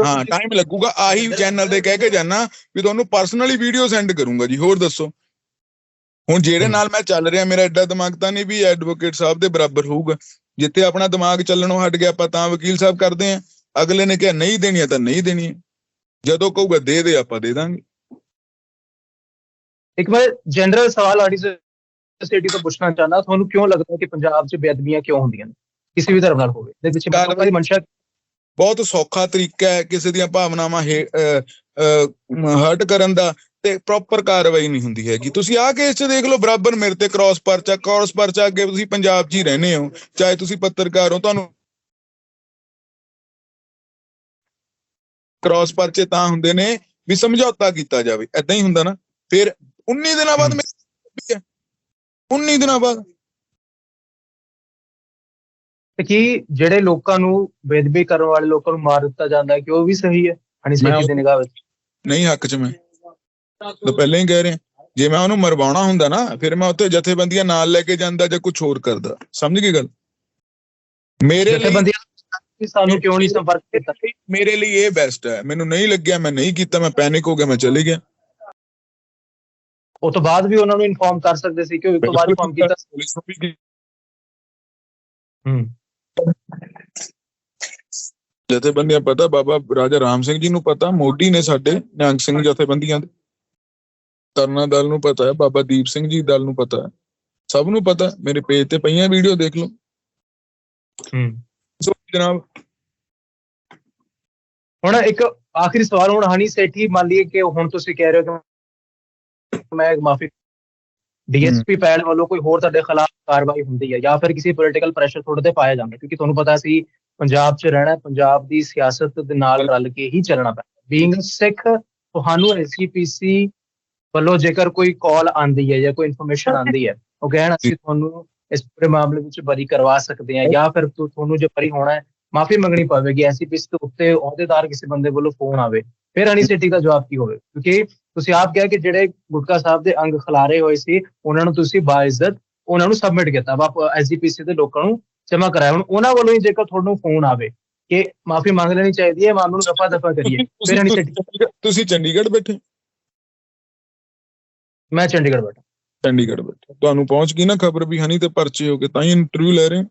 ਹਾਂ ਟਾਈਮ ਲੱਗੂਗਾ। ਆਹੀ ਚੈਨਲ ਤੇ ਕਹਿ ਕੇ ਜਾਣਾ ਵੀ ਤੁਹਾਨੂੰ ਪਰਸਨਲੀ ਵੀਡੀਓ ਸੈਂਡ ਕਰੂੰਗਾ ਜੀ। ਹੋਰ ਦੱਸੋ। ਹੁਣ ਜਿਹੜੇ। ਨਾਲ ਮੈਂ ਚੱਲ ਰਿਹਾ ਮੇਰਾ ਐਡਾ ਦਿਮਾਗ ਤਾਂ ਨਹੀਂ ਵੀ ਐਡਵੋਕੇਟ ਸਾਹਿਬ ਦੇ ਬਰਾਬਰ ਹੋਊਗਾ। ਜਿੱਥੇ ਆਪਣਾ ਦਿਮਾਗ ਚੱਲਣੋਂ ਹਟ ਗਿਆ ਆਪਾਂ ਤਾਂ ਵਕੀਲ ਸਾਹਿਬ ਕਰਦੇ ਆ ਅਗਲੇ ਨੇ ਕਿਹਾ ਨਹੀਂ ਦੇਣੀ ਤਾਂ ਨਹੀਂ ਦੇਣੀ। ਜਦੋਂ ਕਹੂਗਾ ਦੇ ਦੇ ਆਪਾਂ ਦੇ ਦਾਂਗੇ। ਇੱਕ ਮੈਂ ਜਨਰਲ ਸਵਾਲ ਆਡੀ ਸੋਸਾਇਟੀ ਤੋਂ ਪੁੱਛਣਾ ਚਾਹੁੰਦਾ ਤੁਹਾਨੂੰ ਕਿਉਂ ਲੱਗਦਾ ਕਿ ਪੰਜਾਬ 'ਚ ਬੇਅਦਬੀਆਂ ਕਿਉਂ ਹੁੰਦੀਆਂ ਨੇ? ਕਿਸੇ ਵੀ ਧਰਮ ਨਾਲ ਹੋਵੇ। ਦੇ ਕਾਰਵਾਈ- ਲੋਕਾਂ ਦੀ ਮਨਸ਼ਾ ਬਹੁਤ ਸੌਖਾ ਤਰੀਕਾ ਹੈ ਕਿਸੇ ਦੀਆਂ ਭਾਵਨਾਵਾਂ ਹਰਟ ਕਰਨ ਦਾ ਤੇ ਪ੍ਰੋਪਰ ਕਾਰਵਾਈ ਨਹੀਂ ਹੁੰਦੀ ਹੈਗੀ। ਤੁਸੀਂ ਆਹ ਕੇਸ 'ਚ ਦੇਖ ਲਓ ਬਰਾਬਰ ਮੇਰੇ ਤੇ ਕ੍ਰਾਸ ਪਰਚਾ ਕ੍ਰਾਸ ਪਰਚਾ ਅੱਗੇ ਤੁਸੀਂ ਪੰਜਾਬ 'ਚ ਹੀ ਰਹਿੰਦੇ ਹੋ ਚਾਹੇ ਤੁਸੀਂ ਪੱਤਰਕਾਰ ਹੋ ਤੁਹਾਨੂੰ ਕ੍ਰਾਸ ਪਰਚੇ ਤਾਂ ਹੁੰਦੇ ਨੇ ਵੀ ਸਮਝੌਤਾ ਕੀਤਾ ਜਾਵੇ। ਐਦਾਂ ਹੀ ਹੁੰਦਾ ਨਾ। ਫਿਰ 19 ਦਿਨਾਂ ਬਾਅਦ ਮੇਰੀ 19 ਦਿਨਾਂ ਬਾਅਦ। ਤੇ ਕੀ ਜਿਹੜੇ ਲੋਕਾਂ ਨੂੰ ਬੇਅਦਬੀ ਕਰਨ ਵਾਲੇ ਲੋਕਾਂ ਨੂੰ ਮਾਰ ਦਿੱਤਾ ਜਾਂਦਾ ਹੈ ਕਿ ਉਹ ਵੀ ਸਹੀ ਹੈ? ਹਣੀ ਸੇਠੀ ਦੀ ਨਿਗਾਹ ਵਿੱਚ। ਨਹੀਂ ਹੱਕ 'ਚ ਮੈਂ। ਤਾਂ ਪਹਿਲਾਂ ਹੀ ਕਹਿ ਰਿਹਾ। ਜੇ ਮੈਂ ਉਹਨੂੰ ਮਰਵਾਉਣਾ ਹੁੰਦਾ ਨਾ ਫਿਰ ਮੈਂ ਉੱਥੇ ਜਥੇਬੰਦੀਆਂ ਨਾਲ ਲੈ ਕੇ ਜਾਂਦਾ ਜਾਂ ਕੁਝ ਹੋਰ ਕਰਦਾ। ਸਮਝ ਗਈ ਗੱਲ? ਮੇਰੇ ਲਈ ਸਾਨੂੰ ਕਿਉਂ ਨਹੀਂ ਸੰਪਰਕ ਕੀਤਾ? ਮੇਰੇ ਲਈ ਇਹ ਬੈਸਟ ਹੈ। ਮੈਨੂੰ ਨਹੀਂ ਲੱਗਿਆ ਮੈਂ ਨਹੀਂ ਕੀਤਾ ਮੈਂ ਪੈਨਿਕ ਹੋ ਗਿਆ ਮੈਂ ਚਲੇ ਗਿਆ। ਉਹ ਤੋਂ ਬਾਅਦ ਵੀ ਉਹਨਾਂ ਨੂੰ ਇਨਫੋਰਮ ਕਰ ਸਕਦੇ ਸੀ ਕਿ ਉਹ ਤੋਂ ਬਾਅਦ ਇਨਫੋਰਮ ਕੀਤਾ ਪੁਲਿਸ ਨੂੰ ਵੀ ਕੀ- ਹੂੰ। ਜਥੇਬੰਦੀਆਂ ਪਤਾ ਬਾਬਾ ਰਾਜਾ ਰਾਮ ਸਿੰਘ ਜੀ ਨੂੰ ਪਤਾ ਮੋਢੀ ਨੇ ਸਾਡੇ ਨਿਹੰਗ ਸਿੰਘ ਜਥੇਬੰਦੀਆਂ ਦੇ। ਤਰਨਾ ਦਲ ਨੂੰ ਪਤਾ ਹੈ ਬਾਬਾ ਦੀਪ ਸਿੰਘ ਜੀ ਦਲ ਨੂੰ ਪਤਾ ਹੈ। ਸਭ ਨੂੰ ਪਤਾ ਹੈ। ਮੇਰੇ ਪੇਜ ਤੇ ਪਈਆਂ ਵੀਡੀਓ ਦੇਖ ਲਓ। ਹੂੰ। ਸੋ ਜਨਾਬ ਹੁਣ ਇੱਕ ਆਖਰੀ ਸਵਾਲ ਹੁਣ ਹਨੀ ਸੇਠੀ ਮੰਨ ਲਈਏ ਕਿ ਹੁਣ ਤੁਸੀਂ ਕਹਿ ਰਹੇ ਹੋ ਕਿ ਮੈਂ ਮਾਫੀ ਡੀਐਸਪੀ ਪੈਲ ਵੱਲੋਂ ਕੋਈ ਹੋਰ ਤੁਹਾਡੇ ਖਿਲਾਫ ਕਾਰਵਾਈ ਹੁੰਦੀ ਹੈ ਜਾਂ ਫਿਰ ਕਿਸੇ ਪੋਲੀਟੀਕਲ ਪ੍ਰੈਸ਼ਰ ਤੁਹਾਡੇ ਤੇ ਪਾਇਆ ਜਾਂਦਾ, ਕਿਉਂਕਿ ਤੁਹਾਨੂੰ ਪਤਾ ਸੀ ਪੰਜਾਬ 'ਚ ਰਹਿਣਾ, ਪੰਜਾਬ ਦੀ ਸਿਆਸਤ ਦੇ ਨਾਲ ਰਲ ਕੇ ਹੀ ਚੱਲਣਾ ਪੈਂਦਾ। ਬੀਇੰਗ ਸਿੱਖ ਤੁਹਾਨੂੰ ਐਸਜੀਪੀਸੀ ਵੱਲੋਂ ਜੇਕਰ ਕੋਈ ਕਾਲ ਆਂਦੀ ਹੈ ਜਾਂ ਕੋਈ ਇਨਫੋਰਮੇਸ਼ਨ ਆਂਦੀ ਹੈ, ਉਹ ਕਹਿਣ ਅਸੀਂ ਤੁਹਾਨੂੰ ਇਸ ਪੂਰੇ ਮਾਮਲੇ ਵਿੱਚ ਬਰੀ ਕਰਵਾ ਸਕਦੇ ਹਾਂ ਜਾਂ ਫਿਰ ਤੁਹਾਨੂੰ ਜੇ ਬਰੀ ਹੋਣਾ ਹੈ, ਮਾਫੀ ਮੰਗਣੀ ਪਵੇਗੀ ਐਸਜੀਪੀਸੀ ਦੇ ਉੱਤੇ ਅਹੁਦੇਦਾਰ ਕਿਸੇ ਬੰਦੇ ਵੱਲੋਂ ਫੋਨ ਆਵੇ, ਫਿਰ ਹਨੀ ਦਾ ਜਵਾਬ ਕੀ ਹੋਵੇ? ਕਿਉਂਕਿ ਤੁਸੀਂ ਆਪ ਕਿਹਾ ਕਿ ਜਿਹੜੇ ਗੁਟਕਾ ਸਾਹਿਬ ਦੇ ਅੰਗ ਖਿਲਾਰੇ ਹੋਏ ਸੀ ਉਹਨਾਂ ਨੂੰ ਤੁਸੀਂ ਬਾਇਜ਼ਤ ਉਹਨਾਂ ਨੂੰ ਸਬਮਿਟ ਕੀਤਾ। ਵਾਪ ਐਸਜੀਪੀਸੀ ਦੇ ਲੋਕਾਂ ਨੂੰ ਜਮ੍ਹਾਂ ਕਰਾਇਆ। ਹੁਣ ਉਹਨਾਂ ਵੱਲੋਂ ਹੀ ਜੇਕਰ ਤੁਹਾਨੂੰ ਫੋਨ ਆਵੇ ਕਿ ਮਾਫੀ ਮੰਗ ਲੈਣੀ ਚਾਹੀਦੀ ਹੈ ਮਾਮਲੇ ਨੂੰ ਦਫਾ ਦਫਾ ਕਰੀਏ। ਫਿਰ ਹਨੀ ਸੇਠੀ ਤੁਸੀਂ- ਚੰਡੀਗੜ੍ਹ ਬੈਠੇ? ਮੈਂ ਚੰਡੀਗੜ੍ਹ ਬੈਠਾ। ਚੰਡੀਗੜ੍ਹ ਬੈਠੇ। ਤੁਹਾਨੂੰ ਪਹੁੰਚ ਗਈ ਨਾ ਖਬਰ ਵੀ ਹਨੀ ਤੇ ਪਰਚੇ ਹੋ ਗਏ ਤਾਂ ਹੀ ਇੰਟਰਵਿਊ ਲੈ ਰਹੇ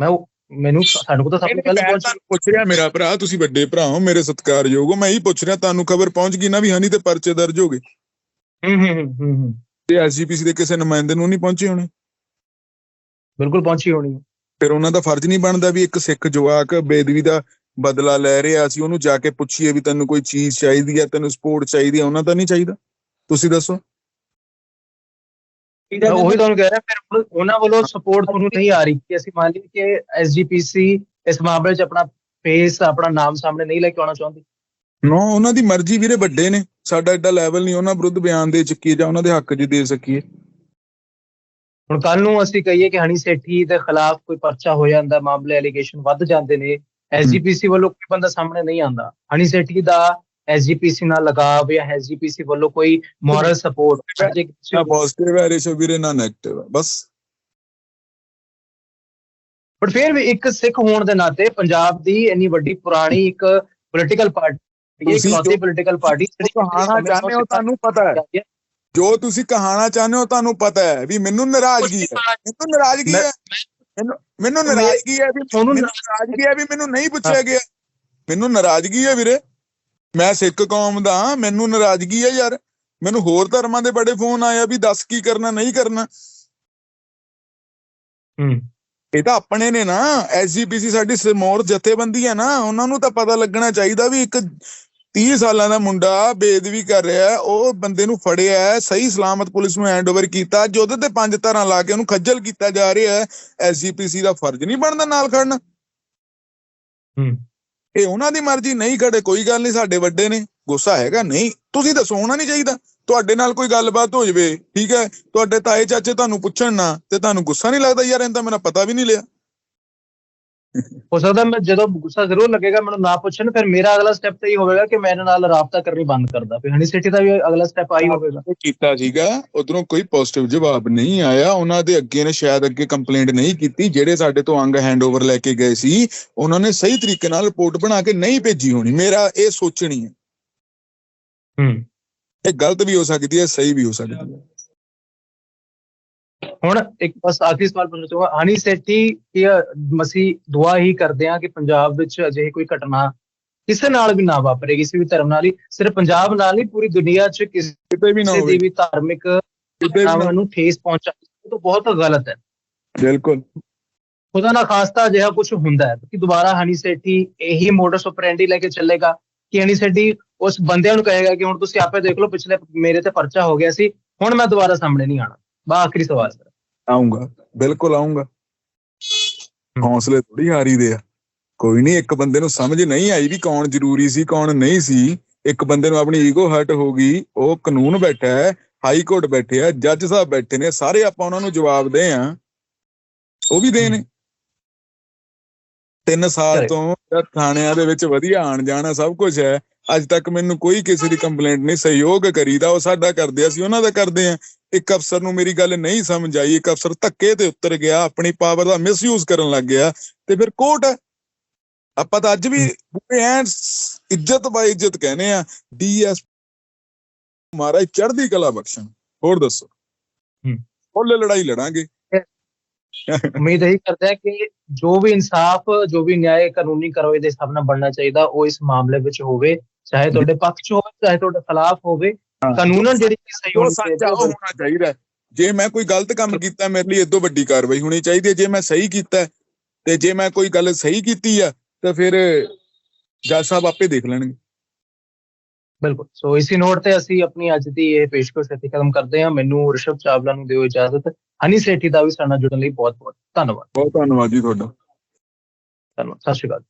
ਮੈਂ ਮੈਨੂੰ ਸਾਨੂੰ ਤਾਂ ਸਭ ਤੋਂ ਪਹਿਲਾਂ ਪੁੱਛ ਰਿਹਾ ਮੇਰਾ ਭਰਾ ਤੁਸੀਂ ਵੱਡੇ ਭਰਾ ਹੋ ਮੇਰੇ ਸਤਿਕਾਰਯੋਗ ਹੋ ਮੈਂ ਹੀ ਪੁੱਛ ਰਿਹਾ ਤੁਹਾਨੂੰ ਖਬਰ ਪਹੁੰਚ ਗਈ ਨਾ ਵੀ ਹਨੀ ਤੇ ਪਰਚੇ ਦਰਜ ਹੋ ਗਏ? ਹੂੰ ਹੂੰ ਹੂੰ। ਤੇ ਐਸਜੀਪੀਸੀ ਦੇ ਕਿਸੇ ਨੁਮਾਇੰਦੇ ਨੂੰ ਨਹੀਂ ਪਹੁੰਚੇ ਹੋਣੇ? ਬਿਲਕੁਲ ਪਹੁੰਚੀ ਹੋਣੀ। ਫਿਰ ਉਹਨਾਂ ਦਾ ਫਰਜ਼ ਨਹੀਂ ਬਣਦਾ ਵੀ ਇੱਕ ਸਿੱਖ ਜਵਾਕ ਬੇਦਵੀ ਦਾ ਬਦਲਾ ਲੈ ਰਿਹਾ ਸੀ ਉਹਨੂੰ ਜਾ ਕੇ ਪੁੱਛੀਏ ਵੀ ਤੈਨੂੰ ਕੋਈ ਚੀਜ਼ ਚਾਹੀਦੀ ਹੈ ਤੈਨੂੰ ਸਪੋਰਟ ਚਾਹੀਦੀ ਹੈ ਉਹਨਾਂ ਦਾ ਨਹੀਂ ਚਾਹੀਦਾ? ਤੁਸੀਂ ਦੱਸੋ। ਮੈਂ ਉਹੀ ਤੁਹਾਨੂੰ ਕਹਿ ਰਿਹਾ ਫਿਰ ਹੁਣ ਉਹਨਾਂ ਵੱਲੋਂ ਸਪੋਰਟ ਤੁਹਾਨੂੰ ਨਹੀਂ ਆ ਰਹੀ ਕਿ ਅਸੀਂ ਮੰਨ ਲਈਏ ਕਿ ਐਸਜੀਪੀਸੀ ਇਸ ਮਾਮਲੇ 'ਚ ਆਪਣਾ ਫੇਸ ਆਪਣਾ ਨਾਮ ਸਾਹਮਣੇ ਨਹੀਂ ਲੈ ਕੇ ਆਉਣਾ ਚਾਹੁੰਦੀ। ਨੋ ਉਹਨਾਂ ਦੀ ਮਰਜ਼ੀ ਵੀਰੇ ਵੱਡੇ ਨੇ। ਸਾਡਾ ਐਡਾ ਲੈਵਲ ਨਹੀਂ ਉਹਨਾਂ ਵਿਰੁੱਧ ਬਿਆਨ ਦੇ ਚੱਕੀਏ ਜਾਂ ਉਹਨਾਂ ਦੇ ਹੱਕ 'ਚ ਦੇ ਸਕੀਏ। ਹੁਣ ਕੱਲ ਨੂੰ ਅਸੀਂ ਕਹੀਏ ਕਿ ਹਣੀ ਸੇਠੀ ਦੇ ਖਿਲਾਫ ਕੋਈ ਪਰਚਾ ਹੋ ਜਾਂਦਾ ਮਾਮਲੇ ਐਲੀਗੇਸ਼ਨ ਵੱਧ ਜਾਂਦੇ ਨੇ ਐਸਜੀਪੀਸੀ ਵੱਲੋਂ ਕੋਈ ਬੰਦਾ ਸਾਹਮਣੇ ਨਹੀਂ ਆਂਦਾ ਹਣੀ ਸੇਠੀ ਦਾ ਐਸਜੀਪੀਸੀ ਨਾਲ ਲਗਾਵ ਜਾਂ ਐਸਜੀਪੀਸੀ ਵੱਲੋਂ ਕੋਈ ਮੋਰਲ ਸਪੋਰਟ ਨਾ ਪੋਜ਼ਿਟਿਵ ਹੈ ਰੇਸ਼ੋ ਵੀਰੇ ਨਾ 네ਗੇਟਿਵ ਹੈ ਬਸ। ਬਟ ਫਿਰ ਵੀ ਇੱਕ ਸਿੱਖ ਹੋਣ ਦੇ ਨਾਤੇ ਪੰਜਾਬ ਦੀ ਇੰਨੀ ਵੱਡੀ ਪੁਰਾਣੀ ਇੱਕ ਪੋਲੀਟੀਕਲ ਪਾਰਟੀ ਇਕਲੌਤੀ ਜੋ- ਪੋਲੀਟੀਕਲ ਪਾਰਟੀ ਕਹਾਣਾ ਚਾਹੁੰਦੇ ਹੋ ਤੁਹਾਨੂੰ ਪਤਾ ਹੈ। ਜੋ ਤੁਸੀਂ ਕਹਾਣਾ ਚਾਹੁੰਦੇ ਹੋ ਤੁਹਾਨੂੰ ਪਤਾ ਹੈ ਵੀ ਮੈਨੂੰ ਨਾਰਾਜ਼ਗੀ ਹੈ। ਮੈਨੂੰ ਨਾਰਾਜ਼ਗੀ ਹੈ। ਮੈਨੂੰ ਨਾਰਾਜ਼ਗੀ ਹੈ ਵੀ ਤੁਹਾਨੂੰ ਨਾਰਾਜ਼ਗੀ ਹੈ ਵੀ ਮੈਨੂੰ ਨਹੀਂ ਪੁੱਛਿਆ ਗਿਆ। ਮੈਨੂੰ ਨਾਰਾਜ਼ਗੀ ਹੈ ਵੀਰੇ। ਮੈਂ ਸਿੱਖ ਕੌਮ ਦਾ ਮੈਨੂੰ ਨਾਰਾਜ਼ਗੀ ਹੈ ਯਾਰ। ਮੈਨੂੰ ਹੋਰ ਧਰਮਾਂ ਦੇ ਬੜੇ ਫੋਨ ਆਇਆ ਵੀ ਦੱਸ ਕੀ ਕਰਨਾ ਨਹੀਂ ਕਰਨਾ। ਹੂੰ। ਇਹ ਤਾਂ ਆਪਣੇ ਨੇ ਨਾ ਐਸਜੀਪੀਸੀ ਸਾਡੀ ਸਮੋਰ ਜਥੇਬੰਦੀ ਹੈ ਨਾ ਉਹਨਾਂ ਨੂੰ ਤਾਂ ਪਤਾ ਲੱਗਣਾ ਚਾਹੀਦਾ ਵੀ ਇੱਕ 30 ਸਾਲਾਂ ਦਾ ਮੁੰਡਾ ਬੇਦਵੀ ਕਰ ਰਿਹਾ ਉਹ ਬੰਦੇ ਨੂੰ ਫੜਿਆ ਹੈ, ਸਹੀ ਸਲਾਮਤ ਪੁਲਿਸ ਨੂੰ ਹੈਂਡਓਵਰ ਕੀਤਾ ਜੋ ਉਹਦੇ ਤੇ ਪੰਜ ਧਾਰਾਂ ਲਾ ਕੇ ਉਹਨੂੰ ਖੱਜਲ ਕੀਤਾ ਜਾ ਰਿਹਾ ਐਸਜੀਪੀਸੀ ਦਾ ਫਰਜ਼ ਨਹੀਂ ਬਣਦਾ ਨਾਲ ਖੜਨਾ। ਹੂੰ। ਇਹ ਉਹਨਾਂ ਦੀ ਮਰਜ਼ੀ, ਨਹੀਂ ਖੜੇ, ਕੋਈ ਗੱਲ ਨਹੀਂ, ਸਾਡੇ ਵੱਡੇ ਨੇ, ਗੁੱਸਾ ਹੈਗਾ, ਨਹੀਂ, ਤੁਸੀਂ ਦੱਸੋ ਹੋਣਾ ਨਹੀਂ ਚਾਹੀਦਾ। ਤੁਹਾਡੇ ਨਾਲ ਕੋਈ ਗੱਲਬਾਤ ਹੋ ਜਵੇ, ਠੀਕ ਹੈ, ਤੁਹਾਡੇ ਤਾਏ ਚਾਚੇ ਤੁਹਾਨੂੰ ਪੁੱਛਣ ਨਾ, ਤੇ ਤੁਹਾਨੂੰ ਗੁੱਸਾ ਨਹੀਂ ਲੱਗਦਾ, ਯਾਰ, ਇਹਨਾਂ ਤਾਂ ਮੇਰਾ ਪਤਾ ਵੀ ਨਹੀਂ ਲਿਆ। ਹੋ ਸਕਦਾ ਮੈਂ ਜਦੋਂ ਗੁੱਸਾ ਜ਼ਰੂਰ ਲੱਗੇਗਾ ਮੈਨੂੰ ਨਾ ਪੁੱਛਣ ਫਿਰ ਮੇਰਾ ਅਗਲਾ ਸਟੈਪ ਤਾਂ ਇਹ ਹੋਵੇਗਾ ਕਿ ਮੈਂ ਇਹਨਾਂ ਨਾਲ ਰਾਬਤਾ ਕਰਨੀ ਬੰਦ ਕਰਦਾ। ਫਿਰ ਹਣੀ ਸਿਟੀ ਦਾ ਵੀ ਅਗਲਾ ਸਟੈਪ ਆਈ ਹੋਵੇਗਾ। ਕੀਤਾ ਸੀਗਾ ਉਧਰੋਂ ਕੋਈ ਪੋਜ਼ਿਟਿਵ ਜਵਾਬ ਨਹੀਂ ਆਇਆ। ਉਹਨਾਂ ਦੇ ਅੱਗੇ ਨੇ ਸ਼ਾਇਦ ਅੱਗੇ ਕੰਪਲੇਂਟ ਨਹੀਂ ਕੀਤੀ ਜਿਹੜੇ ਸਾਡੇ ਤੋਂ ਅੰਗ ਹੈਂਡਓਵਰ ਲੈ ਕੇ ਗਏ ਸੀ ਉਹਨਾਂ ਨੇ ਸਹੀ ਤਰੀਕੇ ਨਾਲ ਰਿਪੋਰਟ ਬਣਾ ਕੇ ਨਹੀਂ ਭੇਜੀ ਹੋਣੀ। ਮੇਰਾ ਇਹ ਸੋਚਣੀ ਹੈ। ਹੂੰ। ਇਹ ਗਲਤ ਵੀ ਹੋ ਸਕਦੀ ਹੈ ਸਹੀ ਵੀ ਹੋ ਸਕਦੀ ਹੈ। ਹੁਣ ਇੱਕ ਬਸ ਆਖਰੀ ਸਵਾਲ ਪੁੱਛਣਾ ਚਾਹੁੰਦਾ ਹਨੀ ਸੇਠੀ ਕੀ ਮਸੀ ਦੁਆ ਹੀ ਕਰਦੇ ਆ ਕਿ ਪੰਜਾਬ ਵਿੱਚ ਅਜਿਹੀ ਕੋਈ ਘਟਨਾ ਕਿਸੇ ਨਾਲ ਵੀ ਨਾ ਵਾਪਰੇ ਕਿਸੇ ਵੀ ਧਰਮ ਨਾਲ ਹੀ ਸਿਰਫ ਪੰਜਾਬ ਨਾਲ ਨਹੀਂ ਪੂਰੀ ਦੁਨੀਆ 'ਚ ਕਿਸੇ ਵੀ ਨਾ ਹੋਵੇ। ਵੀ ਧਾਰਮਿਕ ਘਟਨਾਵਾਂ ਨੂੰ ਠੇਸ ਪਹੁੰਚਾਉਣਾ ਤਾਂ ਬਹੁਤ ਗਲਤ ਹੈ। ਬਿਲਕੁਲ। ਖੁਦਾ ਨਾ ਖਾਸਤਾ ਅਜਿਹਾ ਕੁਝ ਹੁੰਦਾ ਹੈ ਕਿ ਦੁਬਾਰਾ ਹਨੀ ਸੇਠੀ ਇਹੀ ਮੋਡਸ ਆਪਰੈਂਡੀ ਲੈ ਕੇ ਚੱਲੇਗਾ ਕਿ ਹਨੀ ਸੇਠੀ ਉਸ ਬੰਦਿਆਂ ਨੂੰ ਕਹੇਗਾ ਕਿ ਹੁਣ ਤੁਸੀਂ ਆਪੇ ਦੇਖ ਲਓ ਪਿਛਲੇ ਮੇਰੇ ਤੇ ਪਰਚਾ ਹੋ ਗਿਆ ਸੀ ਹੁਣ ਮੈਂ ਦੁਬਾਰਾ ਸਾਹਮਣੇ ਨਹੀਂ ਆਣਾ ਬਾ ਆਖਰੀ ਸਵਾਲ ਸਰ। ਆਉਂਗਾ ਬਿਲਕੁਲ ਆਉਂਗਾ ਹੌਸਲੇ ਥੋੜੀ ਹਾਰੀ ਦੇ ਆ। ਕੋਈ ਨਹੀਂ ਇੱਕ ਬੰਦੇ ਨੂੰ ਸਮਝ ਨਹੀਂ ਆਈ ਵੀ ਕੌਣ ਜ਼ਰੂਰੀ ਸੀ ਕੌਣ ਨਹੀਂ ਸੀ। ਇੱਕ ਬੰਦੇ ਨੂੰ ਆਪਣੀ ਈਗੋ ਹਰਟ ਹੋ ਗਈ ਉਹ ਕਾਨੂੰਨ ਬੈਠਾ ਹੈ ਹਾਈ ਕੋਰਟ ਬੈਠੇ ਆ ਜੱਜ ਸਾਹਿਬ ਬੈਠੇ ਨੇ ਸਾਰੇ ਆਪਾਂ ਉਹਨਾਂ ਨੂੰ ਜਵਾਬ ਦੇ ਆ। ਉਹ ਵੀ ਦੇ ਨੇ। ਤਿੰਨ ਸਾਲ ਤਾਂ ਥਾਣਿਆਂ ਦੇ ਵਿੱਚ ਵਧੀਆ ਆਣ ਜਾਣਾ ਸਭ ਕੁਝ ਹੈ। ਅੱਜ ਤੱਕ ਮੈਨੂੰ ਕੋਈ ਕਿਸੇ ਦੀ ਕੰਪਲੇਂਟ ਨਹੀਂ ਸਹਿਯੋਗ ਕਰੀਦਾ ਉਹ ਸਾਡਾ ਕਰਦੇ ਅਸੀਂ ਉਹਨਾਂ ਦਾ ਕਰਦੇ ਆ। ਇੱਕ ਅਫਸਰ ਨੂੰ ਮੇਰੀ ਗੱਲ ਨਹੀਂ ਸਮਝ ਆਈ ਇੱਕ ਅਫਸਰ ਧੱਕੇ ਤੇ ਉੱਤਰ ਗਿਆ ਆਪਣੀ ਪਾਵਰ ਦਾ ਮਿਸਯੂਜ਼ ਕਰਨ ਲੱਗ ਗਿਆ ਤੇ ਫਿਰ ਕੋਰਟ ਹੈ ਆਪਾਂ ਤਾਂ ਅੱਜ ਵੀ ਪੂਰੇ ਸ- ਇੱਜ਼ਤ ਬਾਈ ਇੱਜ਼ਤ ਕਹਿੰਦੇ ਆ ਡੀਐਸ ਮਹਾਰਾਜ ਚੜ੍ਹਦੀ ਕਲਾ ਬਖਸ਼ਣ। ਹੋਰ ਦੱਸੋ? ਹੂੰ। ਫੁੱਲ ਲੜਾਈ ਲੜਾਂਗੇ। ਉਮੀਦ ਇਹੀ ਕਰਦੇ ਆ ਕਿ ਜੋ ਵੀ ਇਨਸਾਫ ਜੋ ਵੀ ਨਿਆਂ ਕਾਨੂੰਨੀ ਕਾਰਵਾਈ ਦੇ ਹਿਸਾਬ ਨਾਲ ਬਣਨਾ ਚਾਹੀਦਾ ਉਹ ਇਸ ਮਾਮਲੇ ਵਿੱਚ ਹੋਵੇ ਚਾਹੇ ਤੁਹਾਡੇ ਪੱਖ 'ਚ ਹੋਵੇ ਚਾਹੇ ਤੁਹਾਡੇ ਖਿਲਾਫ ਹੋਵੇ। ਕਾਨੂੰਨ ਜਿਹੜੀ ਸਹੀ ਹੋਣੀ ਚਾਹੀਦੀ ਹੈ, ਹੋਣਾ ਚਾਹੀਦਾ ਹੈ। ਜੇ ਮੈਂ ਕੋਈ ਗਲਤ ਕੰਮ ਕੀਤਾ ਮੇਰੇ ਲਈ ਇਦੋਂ ਵੱਡੀ ਕਾਰਵਾਈ ਹੋਣੀ ਚਾਹੀਦੀ ਹੈ। ਜੇ ਮੈਂ ਸਹੀ ਕੀਤਾ ਹੈ, ਤੇ ਜੇ ਮੈਂ ਕੋਈ ਗੱਲ ਸਹੀ ਕੀਤੀ ਆ ਤਾਂ ਫਿਰ ਜੱਜ ਸਾਹਿਬ ਆਪੇ ਦੇਖ ਲੈਣਗੇ। ਬਿਲਕੁਲ। ਸੋ ਇਸੇ ਨੋਟ ਤੇ ਅਸੀਂ ਆਪਣੀ ਅੱਜ ਦੀ ਇਹ ਪੇਸ਼ਕਸ਼ ਇੱਥੇ ਖਤਮ ਕਰਦੇ ਹਾਂ। ਮੈਨੂੰ ਰਿਸ਼ਵ ਚਾਵਲਾ ਨੂੰ ਦਿਓ ਇਜਾਜ਼ਤ। ਹਨੀ ਸੇਠੀ ਦਾ ਵੀ ਸਾਡੇ ਜੁੜਨ ਲਈ ਬਹੁਤ ਬਹੁਤ ਧੰਨਵਾਦ। ਬਹੁਤ ਧੰਨਵਾਦ ਜੀ ਤੁਹਾਡਾ। ਧੰਨਵਾਦ। ਸਤਿ ਸ਼੍ਰੀ ਅਕਾਲ।